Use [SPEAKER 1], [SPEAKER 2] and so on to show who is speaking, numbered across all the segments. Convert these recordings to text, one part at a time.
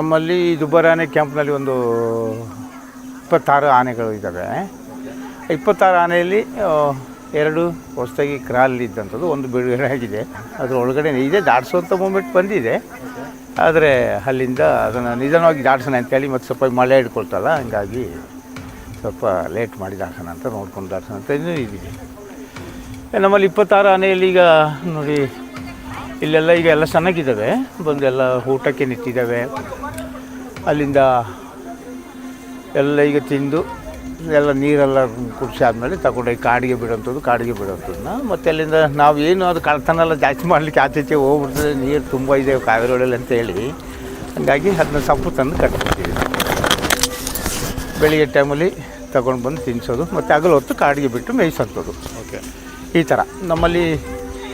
[SPEAKER 1] ನಮ್ಮಲ್ಲಿ ದುಬ್ಬರ ಆನೆ ಕ್ಯಾಂಪ್ನಲ್ಲಿ ಒಂದು ಇಪ್ಪತ್ತಾರು ಆನೆಗಳು ಇದ್ದಾವೆ. ಇಪ್ಪತ್ತಾರು ಆನೆಯಲ್ಲಿ ಎರಡು ಹೊಸದಾಗಿ ಕ್ರಾಲ್ ಇದ್ದಂಥದ್ದು, ಒಂದು ಬಿಡುಗಡೆ ಆಗಿದೆ. ಅದರ ಒಳಗಡೆ ಇದೆ ದಾಟಿಸುವಂಥ ಮೂಮೆಂಟ್ ಬಂದಿದೆ. ಆದರೆ ಅಲ್ಲಿಂದ ಅದನ್ನು ನಿಧಾನವಾಗಿ ದಾಟ್ಸೋಣ ಅಂತೇಳಿ ಮತ್ತು ಸ್ವಲ್ಪ ಮಳೆ ಹಿಡ್ಕೊಳ್ತಲ್ಲ, ಹಂಗಾಗಿ ಸ್ವಲ್ಪ ಲೇಟ್ ಮಾಡಿ ದಾಟ್ಸೋಣ ಅಂತ ನೋಡ್ಕೊಂಡು ದಾಟ್ಸೋಣ ಅಂತ ಇನ್ನೂ ಇದಿದೆ ನಮ್ಮಲ್ಲಿ ಇಪ್ಪತ್ತಾರು ಆನೆಯಲ್ಲಿ ಈಗ ನೋಡಿ ಇಲ್ಲೆಲ್ಲ ಈಗ ಎಲ್ಲ ಚೆನ್ನಾಗಿದ್ದಾವೆ. ಬಂದು ಎಲ್ಲ ಊಟಕ್ಕೆ ನಿಂತಿದ್ದಾವೆ. ಅಲ್ಲಿಂದ ಎಲ್ಲ ಈಗ ತಿಂದು ಎಲ್ಲ ನೀರೆಲ್ಲ ಕುಡಿಸಿ ಆದಮೇಲೆ ತಗೊಂಡೋಗಿ ಕಾಡಿಗೆ ಬಿಡೋಂಥದ್ದು ಕಾಡಿಗೆ ಬಿಡೋಂಥದ್ದನ್ನ. ಮತ್ತು ಅಲ್ಲಿಂದ ನಾವು ಏನು ಅದು ಕಳ್ತನ ಎಲ್ಲ ಜಾಸ್ತಿ ಮಾಡಲಿಕ್ಕೆ ಆಚೆಚೆ ಹೋಗ್ಬಿಡ್ತದೆ. ನೀರು ತುಂಬ ಇದೆ ಕಾವೇರಿ ಅಂತ ಹೇಳಿ. ಹಂಗಾಗಿ ಅದನ್ನ ಸೊಪ್ಪು ತಂದು ಕಟ್ಬಿಡ್ತೀವಿ ಬೆಳಿಗ್ಗೆ ಟೈಮಲ್ಲಿ ತಗೊಂಡು ಬಂದು ತಿನ್ನಿಸೋದು ಮತ್ತು ಹಗಲು ಹೊತ್ತು ಕಾಡಿಗೆ ಬಿಟ್ಟು ಮೇಯಿಸೋಂಥದ್ದು.
[SPEAKER 2] ಓಕೆ
[SPEAKER 1] ಈ ಥರ ನಮ್ಮಲ್ಲಿ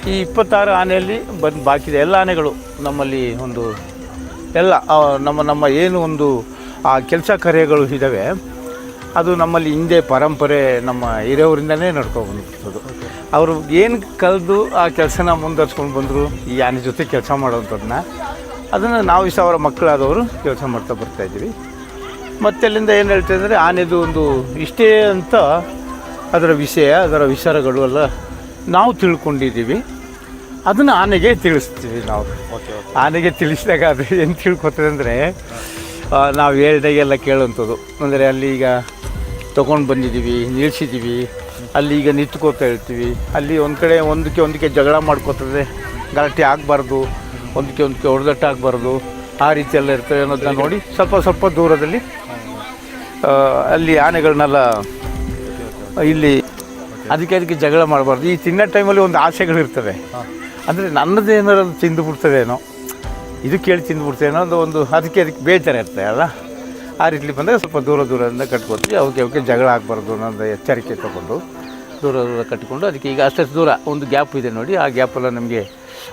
[SPEAKER 1] ಈ ಇಪ್ಪತ್ತಾರು ಆನೆಯಲ್ಲಿ ಬಂದು ಬಾಕಿದೆ ಎಲ್ಲ ಆನೆಗಳು ನಮ್ಮಲ್ಲಿ ಒಂದು ಎಲ್ಲ ನಮ್ಮ ನಮ್ಮ ಏನು ಒಂದು, ಆ, ಕೆಲಸ ಕಾರ್ಯಗಳು ಇದ್ದಾವೆ ಅದು ನಮ್ಮಲ್ಲಿ ಹಿಂದೆ ಪರಂಪರೆ ನಮ್ಮ ಹಿರಿಯವರಿಂದನೇ ನಡ್ಕೊಬಂದಿರ್ತದು ಅವರು ಏನು ಕಲಿದು ಆ ಕೆಲಸನ ಮುಂದುವರ್ಸ್ಕೊಂಡು ಬಂದರು, ಈ ಆನೆ ಜೊತೆ ಕೆಲಸ ಮಾಡೋವಂಥದ್ದನ್ನ ಅದನ್ನು ನಾವು ಈ ಅವರ ಮಕ್ಕಳಾದವರು ಕೆಲಸ ಮಾಡ್ತಾ ಬರ್ತಾಯಿದ್ದೀವಿ ಮತ್ತೆ ಅಲ್ಲಿಂದ ಏನು ಹೇಳ್ತಾ ಅಂದರೆ, ಆನೆದು ಒಂದು ಇಷ್ಟೇ ಅಂತ ಅದರ ವಿಷಯ, ಅದರ ವಿಚಾರಗಳು ಎಲ್ಲ ನಾವು ತಿಳ್ಕೊಂಡಿದ್ದೀವಿ. ಅದನ್ನು ಆನೆಗೆ ತಿಳಿಸ್ತೀವಿ ನಾವು. ಆನೆಗೆ ತಿಳಿಸಿದಾಗ ಅದು ಏನು ತಿಳ್ಕೊತದೆ ಅಂದರೆ ನಾವು ಹೇಳ್ದಾಗೆಲ್ಲ ಕೇಳುವಂಥದ್ದು. ಅಂದರೆ ಅಲ್ಲಿ ಈಗ ತೊಗೊಂಡು ಬಂದಿದ್ದೀವಿ ನಿಲ್ಲಿಸಿದ್ದೀವಿ ಅಲ್ಲಿ ಈಗ ನಿಂತ್ಕೋತಾ ಇರ್ತೀವಿ. ಅಲ್ಲಿ ಒಂದು ಕಡೆ ಒಂದಕ್ಕೆ ಒಂದಕ್ಕೆ ಜಗಳ ಮಾಡ್ಕೋತದೆ. ಗಲಾಟೆ ಆಗಬಾರ್ದು. ಒಂದಕ್ಕೆ ಒಂದಕ್ಕೆ ಹೊಡೆದಟ್ಟಾಗಬಾರ್ದು ಆ ರೀತಿ ಎಲ್ಲ ಇರ್ತದೆ ಅನ್ನೋದನ್ನ ನೋಡಿ ಸ್ವಲ್ಪ ಸ್ವಲ್ಪ ದೂರದಲ್ಲಿ ಅಲ್ಲಿ ಆನೆಗಳನ್ನೆಲ್ಲ ಇಲ್ಲಿ ಅದಕ್ಕೆ ಅದಕ್ಕೆ ಜಗಳ ಮಾಡಬಾರ್ದು. ಈ ತಿನ್ನೋ ಟೈಮಲ್ಲಿ ಒಂದು ಆಸೆಗಳಿರ್ತದೆ ಅಂದರೆ ನನ್ನದು ಏನಾರು ಅದು ತಿಂದು ಬಿಡ್ತದೇನೋ? ಇದು ಕೇಳಿ ತಿಂದು ಬಿಡ್ತೇನೋ ಒಂದು ಒಂದು ಅದಕ್ಕೆ ಅದಕ್ಕೆ ಬೇಜಾರು ಇರ್ತದೆ ಅಲ್ಲ? ಆ ರೀತಿ ಬಂದಾಗ ಸ್ವಲ್ಪ ದೂರ ದೂರದಿಂದ ಕಟ್ಕೊತೀವಿ. ಅವಕ್ಕೆ ಅವಕ್ಕೆ ಜಗಳ ಆಗಬಾರ್ದು ಅನ್ನೋದು ಎಚ್ಚರಿಕೆ ತಗೊಂಡು ದೂರ ದೂರ ಕಟ್ಟಿಕೊಂಡು ಅದಕ್ಕೆ ಈಗ ಅಷ್ಟಷ್ಟು ದೂರ ಒಂದು ಗ್ಯಾಪ್ ಇದೆ ನೋಡಿ. ಆ ಗ್ಯಾಪೆಲ್ಲ ನಮಗೆ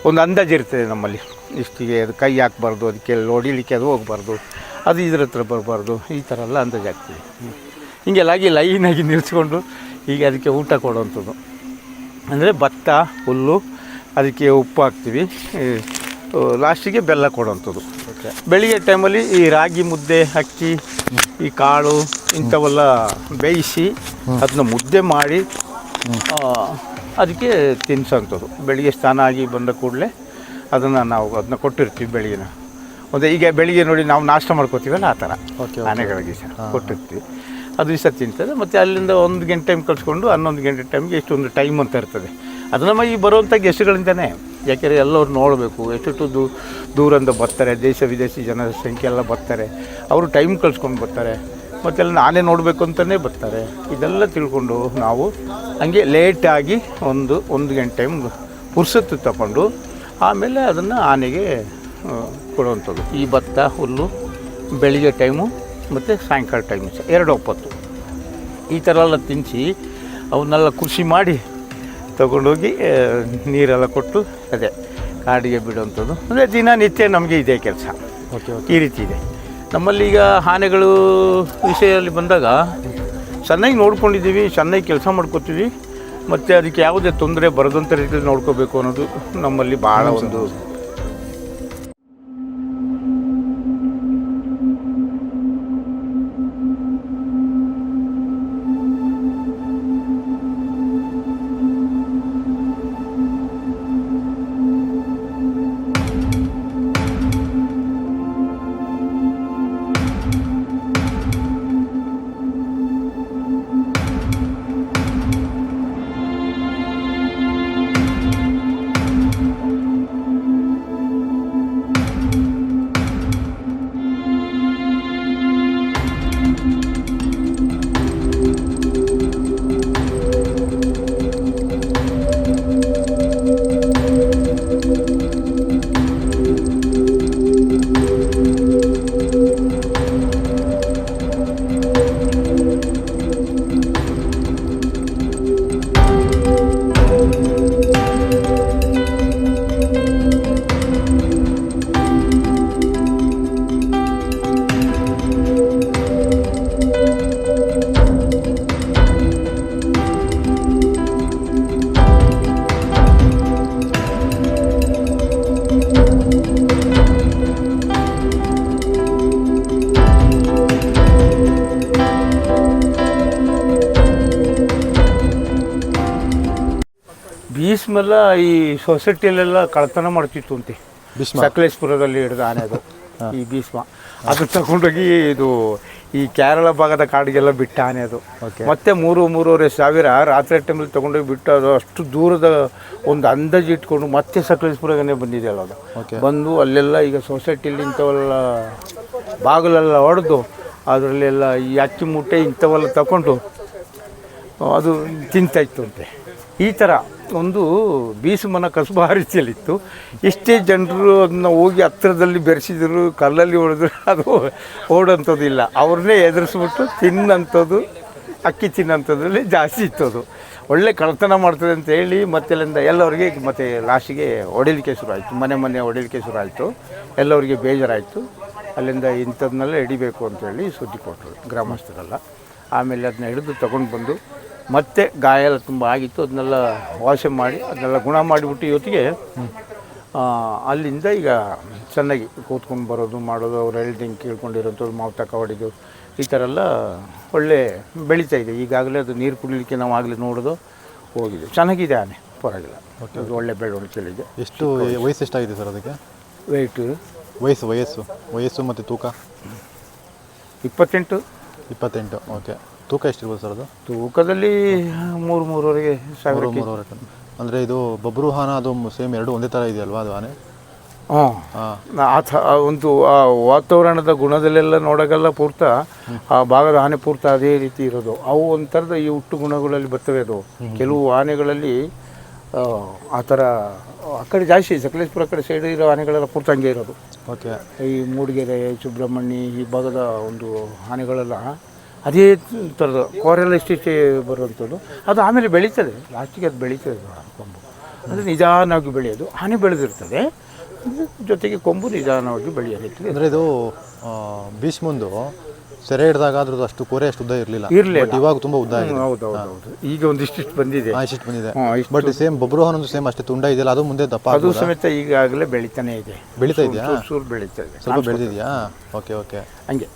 [SPEAKER 1] ಒಂದು ಅಂದಾಜು ಇರ್ತದೆ ನಮ್ಮಲ್ಲಿ. ಇಷ್ಟಿಗೆ ಅದು ಕೈ ಹಾಕ್ಬಾರ್ದು ಅದಕ್ಕೆ ಹೊಡಿಲಿಕ್ಕೆ ಅದು ಹೋಗ್ಬಾರ್ದು ಅದು ಇದ್ರ ಹತ್ರ ಬರಬಾರ್ದು ಈ ಥರ ಎಲ್ಲ ಅಂದಾಜು ಆಗ್ತದೆ. ಹೀಗೆಲ್ಲಾಗಿ ಲೈನಾಗಿ ನಿಲ್ಲಿಸ್ಕೊಂಡು ಈಗ ಅದಕ್ಕೆ ಊಟ ಕೊಡುವಂಥದ್ದು. ಅಂದರೆ ಭತ್ತ ಹುಲ್ಲು ಅದಕ್ಕೆ ಉಪ್ಪು ಹಾಕ್ತೀವಿ. ಲಾಸ್ಟಿಗೆ ಬೆಲ್ಲ ಕೊಡುವಂಥದ್ದು.
[SPEAKER 2] ಓಕೆ
[SPEAKER 1] ಬೆಳಿಗ್ಗೆ ಟೈಮಲ್ಲಿ ಈ ರಾಗಿ ಮುದ್ದೆ ಅಕ್ಕಿ ಈ ಕಾಳು ಇಂಥವೆಲ್ಲ ಬೇಯಿಸಿ ಅದನ್ನ ಮುದ್ದೆ ಮಾಡಿ ಅದಕ್ಕೆ ತಿನ್ಸೋಂಥದ್ದು. ಬೆಳಿಗ್ಗೆ ಸ್ನಾನ ಆಗಿ ಬಂದ ಕೂಡಲೇ ಅದನ್ನು ನಾವು ಅದನ್ನ ಕೊಟ್ಟಿರ್ತೀವಿ ಬೆಳಿಗ್ಗೆನ. ಒಂದು ಈಗ ಬೆಳಿಗ್ಗೆ ನೋಡಿ ನಾವು ನಾಷ್ಟ ಮಾಡ್ಕೋತೀವಲ್ಲ ಆ ಥರ.
[SPEAKER 2] ಓಕೆ
[SPEAKER 1] ಆನೆಗಳಿಗೆ ಸಹ ಕೊಟ್ಟಿರ್ತೀವಿ. ಅದು ದಿವಸ ತಿಂತದೆ ಮತ್ತು ಅಲ್ಲಿಂದ ಒಂದು ಗಂಟೆ ಟೈಮ್ ಕಳಿಸ್ಕೊಂಡು ಹನ್ನೊಂದು ಗಂಟೆ ಟೈಮ್ಗೆ ಎಷ್ಟೊಂದು ಟೈಮ್ ಅಂತ ಇರ್ತದೆ. ಅದು ನಮ್ಮ ಈ ಬರುವಂಥ ಗೆಸ್ಟ್ಗಳಿಂದನೇ. ಯಾಕೆಂದರೆ ಎಲ್ಲರೂ ನೋಡಬೇಕು. ಎಷ್ಟೆಷ್ಟು ದೂ ದೂರಿಂದ ಬರ್ತಾರೆ. ದೇಶ, ವಿದೇಶಿ ಜನರ ಸಂಖ್ಯೆ ಎಲ್ಲ ಬರ್ತಾರೆ. ಅವರು ಟೈಮ್ ಕಳಿಸ್ಕೊಂಡು ಬರ್ತಾರೆ. ಮತ್ತು ಅಲ್ಲಿ ನಾನೇ ನೋಡಬೇಕು ಅಂತಲೇ ಬರ್ತಾರೆ. ಇದೆಲ್ಲ ತಿಳ್ಕೊಂಡು ನಾವು ಹಂಗೆ ಲೇಟಾಗಿ ಒಂದು ಒಂದು ಗಂಟೆ ಟೈಮ್ ಪುರ್ಸತ್ತು ತಗೊಂಡು ಆಮೇಲೆ ಅದನ್ನು ಆನೆಗೆ ಕೊಡುವಂಥದ್ದು. ಈ ಭತ್ತ, ಹುಲ್ಲು, ಬೆಳಿಗ್ಗೆ ಟೈಮು ಮತ್ತು ಸಾಯಂಕಾಲ ಟೈಮ್ ಸಹ ಎರಡು ಒಪ್ಪತ್ತು. ಈ ಥರ ಎಲ್ಲ ತಿನ್ನಿಸಿ ಅವನ್ನೆಲ್ಲ ಕೃಷಿ ಮಾಡಿ ತಗೊಂಡೋಗಿ ನೀರೆಲ್ಲ ಕೊಟ್ಟು ಅದೇ ಕಾಡಿಗೆ ಬಿಡುವಂಥದ್ದು. ಅಂದರೆ ದಿನನಿತ್ಯ ನಮಗೆ ಇದೇ ಕೆಲಸ.
[SPEAKER 2] ಓಕೆ ಓಕೆ
[SPEAKER 1] ಈ ರೀತಿ ಇದೆ. ನಮ್ಮಲ್ಲಿ ಈಗ ಆನೆಗಳು ವಿಷಯದಲ್ಲಿ ಬಂದಾಗ ಚೆನ್ನಾಗಿ ನೋಡ್ಕೊಂಡಿದ್ದೀವಿ ಚೆನ್ನಾಗಿ ಕೆಲಸ ಮಾಡ್ಕೋತೀವಿ ಮತ್ತು ಅದಕ್ಕೆ ಯಾವುದೇ ತೊಂದರೆ ಬರದಂಥ ರೀತಿಯಲ್ಲಿ ನೋಡ್ಕೋಬೇಕು ಅನ್ನೋದು ನಮ್ಮಲ್ಲಿ ಭಾಳ ಒಂದು ಭೀಷ್ಮೆಲ್ಲ ಈ ಸೊಸೈಟಿಯಲ್ಲೆಲ್ಲ ಕಳ್ತನ ಮಾಡ್ತಿತ್ತು ಅಂತೆ.
[SPEAKER 2] ಭೀಷ್ಮ
[SPEAKER 1] ಸಕಲೇಶ್ಪುರದಲ್ಲಿ ಹಿಡಿದ ಆನೆ ಅದು. ಈ ಭೀಷ್ಮ ಅದು ತಗೊಂಡೋಗಿ ಇದು ಈ ಕೇರಳ ಭಾಗದ ಕಾಡಿಗೆಲ್ಲ ಬಿಟ್ಟ ಆನೆ ಅದು. ಮತ್ತೆ ಮೂರು ಮೂರುವರೆ ಸಾವಿರ ರಾತ್ರಿ ಟೈಮಲ್ಲಿ ತಗೊಂಡೋಗಿ ಬಿಟ್ಟು ಅದು ಅಷ್ಟು ದೂರದ ಒಂದು ಅಂದಾಜು ಇಟ್ಕೊಂಡು ಮತ್ತೆ ಸಕಲೇಶ್ಪುರಗನೆ ಬಂದಿದೆಯಲ್ಲ ಅದು. ಬಂದು ಅಲ್ಲೆಲ್ಲ ಈಗ ಸೊಸೈಟಿಯಲ್ಲಿ ಇಂಥವೆಲ್ಲ ಬಾಗಿಲೆಲ್ಲ ಹೊಡೆದು ಅದರಲ್ಲೆಲ್ಲ ಈ ಅಕ್ಕಿ ಮೂಟೆ ಇಂಥವೆಲ್ಲ ತಗೊಂಡು ಅದು ತಿಂತಾಯಿತ್ತು ಅಂತೆ. ಈ ಥರ ಒಂದು ಬೀಸುಮನ ಕಸುಬು ರೀತಿಯಲ್ಲಿತ್ತು. ಎಷ್ಟೇ ಜನರು ಅದನ್ನ ಹೋಗಿ ಹತ್ತಿರದಲ್ಲಿ ಬೆರೆಸಿದ್ರು, ಕಲ್ಲಲ್ಲಿ ಹೊಡೆದ್ರು, ಅದು ಓಡೋಂಥದ್ದು ಇಲ್ಲ. ಅವ್ರನ್ನೇ ಎದುರಿಸ್ಬಿಟ್ಟು ತಿನ್ನಂಥದ್ದು ಅಕ್ಕಿ ತಿನ್ನೋಂಥದ್ರಲ್ಲಿ ಜಾಸ್ತಿ ಇತ್ತು ಅದು ಒಳ್ಳೆ ಕಳ್ತನ ಮಾಡ್ತದೆ ಅಂತ ಹೇಳಿ ಮತ್ತೆಲ್ಲಿಂದ ಎಲ್ಲರಿಗೆ ಮತ್ತೆ ಲಾಸ್ಟಿಗೆ ಹೊಡಿಲಿಕ್ಕೆ ಶುರು ಆಯಿತು ಮನೆ ಮನೆ ಹೊಡಿಲಿಕ್ಕೆ ಶುರು ಆಯಿತು ಎಲ್ಲರಿಗೆ ಬೇಜಾರಾಯಿತು. ಅಲ್ಲಿಂದ ಇಂಥದ್ನೆಲ್ಲ ಹಿಡಿಬೇಕು ಅಂತೇಳಿ ಸುದ್ದಿ ಕೊಟ್ಟರು ಗ್ರಾಮಸ್ಥರೆಲ್ಲ. ಆಮೇಲೆ ಅದನ್ನ ಹಿಡಿದು ತಗೊಂಡು ಬಂದು ಮತ್ತೆ ಗಾಯ ಎಲ್ಲ ತುಂಬ ಆಗಿತ್ತು. ಅದನ್ನೆಲ್ಲ ವಾಶ್ ಮಾಡಿ ಅದನ್ನೆಲ್ಲ ಗುಣ ಮಾಡಿಬಿಟ್ಟು ಇವತ್ತಿಗೆ ಅಲ್ಲಿಂದ ಈಗ ಚೆನ್ನಾಗಿ ಕೂತ್ಕೊಂಡು ಬರೋದು ಮಾಡೋದು ಅವ್ರು ಹೇಳ್ದಂಗೆ ಕೇಳ್ಕೊಂಡಿರೋಂಥದ್ದು ಮಾವು ತಕ ಹೊಡಿದು ಈ ಥರ ಎಲ್ಲ ಒಳ್ಳೆ ಬೆಳೀತಾ ಇದೆ. ಈಗಾಗಲೇ ಅದು ನೀರು ಕುಡಿಲಿಕ್ಕೆ ನಾವು ಆಗಲೇ ನೋಡೋದು ಹೋಗಿದೆ. ಚೆನ್ನಾಗಿದೆ ಆನೆ ಪರವಾಗಿಲ್ಲ. ಅದು ಒಳ್ಳೆ ಬೆಳವಣಿಗೆಲಿದೆ
[SPEAKER 2] ಎಷ್ಟು ವಯಸ್ಸು. ಎಷ್ಟಾಗಿದೆ ಸರ್ ಅದಕ್ಕೆ?
[SPEAKER 1] ವೆಯ್ಟು
[SPEAKER 2] ವಯಸ್ಸು ವಯಸ್ಸು. ವಯಸ್ಸು ಮತ್ತು ತೂಕ?
[SPEAKER 1] ಇಪ್ಪತ್ತೆಂಟು.
[SPEAKER 2] ಇಪ್ಪತ್ತೆಂಟು ಓಕೆ ತೂಕ ಎಷ್ಟಿರ್ಬೋದು ಸರ್ ಅದು?
[SPEAKER 1] ತೂಕದಲ್ಲಿ ಮೂರು ಮೂರುವರೆಗೆ ಸಾವಿರ
[SPEAKER 2] ಮೂರು ಮೂರುವರೆ ಟನ್. ಅಂದರೆ ಇದು ಬಬ್ರುಹಾನ ಅದು ಸೇಮ್ ಎರಡು ಒಂದೇ ಥರ ಇದೆಯಲ್ವಾ ಅದು ಆನೆ
[SPEAKER 1] ಹಾಂ.
[SPEAKER 2] ಹಾಂ.
[SPEAKER 1] ಆ ಥ ಆ ಒಂದು ಆ ವಾತಾವರಣದ ಗುಣದಲ್ಲೆಲ್ಲ ನೋಡೋಕೆಲ್ಲ ಪೂರ್ತ ಆ ಭಾಗದ ಆನೆ ಪೂರ್ತ ಅದೇ ರೀತಿ ಇರೋದು. ಅವು ಒಂಥರದ ಈ ಹುಟ್ಟು ಗುಣಗಳಲ್ಲಿ ಬರ್ತವೆ ಅದು. ಕೆಲವು ಆನೆಗಳಲ್ಲಿ ಆ, ಆ ಥರ ಆ ಕಡೆ ಜಾಸ್ತಿ ಸಕಲೇಶ್ಪುರ ಕಡೆ ಸೈಡ್ ಇರೋ ಆನೆಗಳೆಲ್ಲ ಪೂರ್ತ ಹಂಗೆ ಇರೋದು.
[SPEAKER 2] ಓಕೆ
[SPEAKER 1] ಈ ಮೂಡಿಗೆರೆ ಸುಬ್ರಹ್ಮಣ್ಯ ಈ ಭಾಗದ ಒಂದು ಆನೆಗಳೆಲ್ಲ ಅದೇ ಥರದ ಕೋರೆಲ್ಲ ಇಷ್ಟಿಷ್ಟೇ ಬರುವಂಥದ್ದು. ಅದು ಆಮೇಲೆ ಬೆಳೀತದೆ. ಲಾಸ್ಟಿಗೆ ಅದು ಬೆಳೀತದೆ ಕೊಂಬು. ಅಂದರೆ ನಿಧಾನವಾಗಿ ಬೆಳೆಯೋದು. ಹಾನಿ ಬೆಳೆದಿರ್ತದೆ. ಜೊತೆಗೆ ಕೊಂಬು ನಿಧಾನವಾಗಿ ಬೆಳೆಯೋದಿರ್ತದೆ
[SPEAKER 2] ಅಂದರೆ ಇದು ಬೀಸ್ ಭೀಷ್ಮಂದು ಸೆರೆ ಹಿಡಿದಾಗ ಅದ್ರದ್ದು ಅಷ್ಟು ಕೋರೆ ಅಷ್ಟು ಉದ್ದ ಇರಲಿಲ್ಲ.
[SPEAKER 1] ಇರ್ಲಿಲ್ಲ.
[SPEAKER 2] ಬಟ್ ಇವಾಗ ತುಂಬ ಉದ್ದ
[SPEAKER 1] ಹೌದು ಹೌದು ಹೌದು ಈಗ ಒಂದಿಷ್ಟಿಷ್ಟು ಬಂದಿದೆ.
[SPEAKER 2] ಆ ಇಷ್ಟಿಷ್ಟು ಬಂದಿದೆ.
[SPEAKER 1] ಹಾಂ ಇಷ್ಟು.
[SPEAKER 2] ಬಟ್ ಸೇಮ್ ಬಬ್ರುಹಾನಂದು ಸೇಮ್ ಅಷ್ಟೇ ತುಂಡ ಇದೆಯಲ್ಲ ಅದು ಮುಂದೆ ದಪ್ಪ
[SPEAKER 1] ಅದು ಸಮೇತ ಈಗಾಗಲೇ ಬೆಳೀತಾನೆ ಇದೆ.
[SPEAKER 2] ಬೆಳೀತಾ ಇದೆಯಾ?
[SPEAKER 1] ಬೆಳೀತಾ ಇದೆ
[SPEAKER 2] ಸ್ವಲ್ಪ ಬೆಳೆದಿದೆಯಾ? ಓಕೆ ಓಕೆ
[SPEAKER 1] ಹಂಗೆ.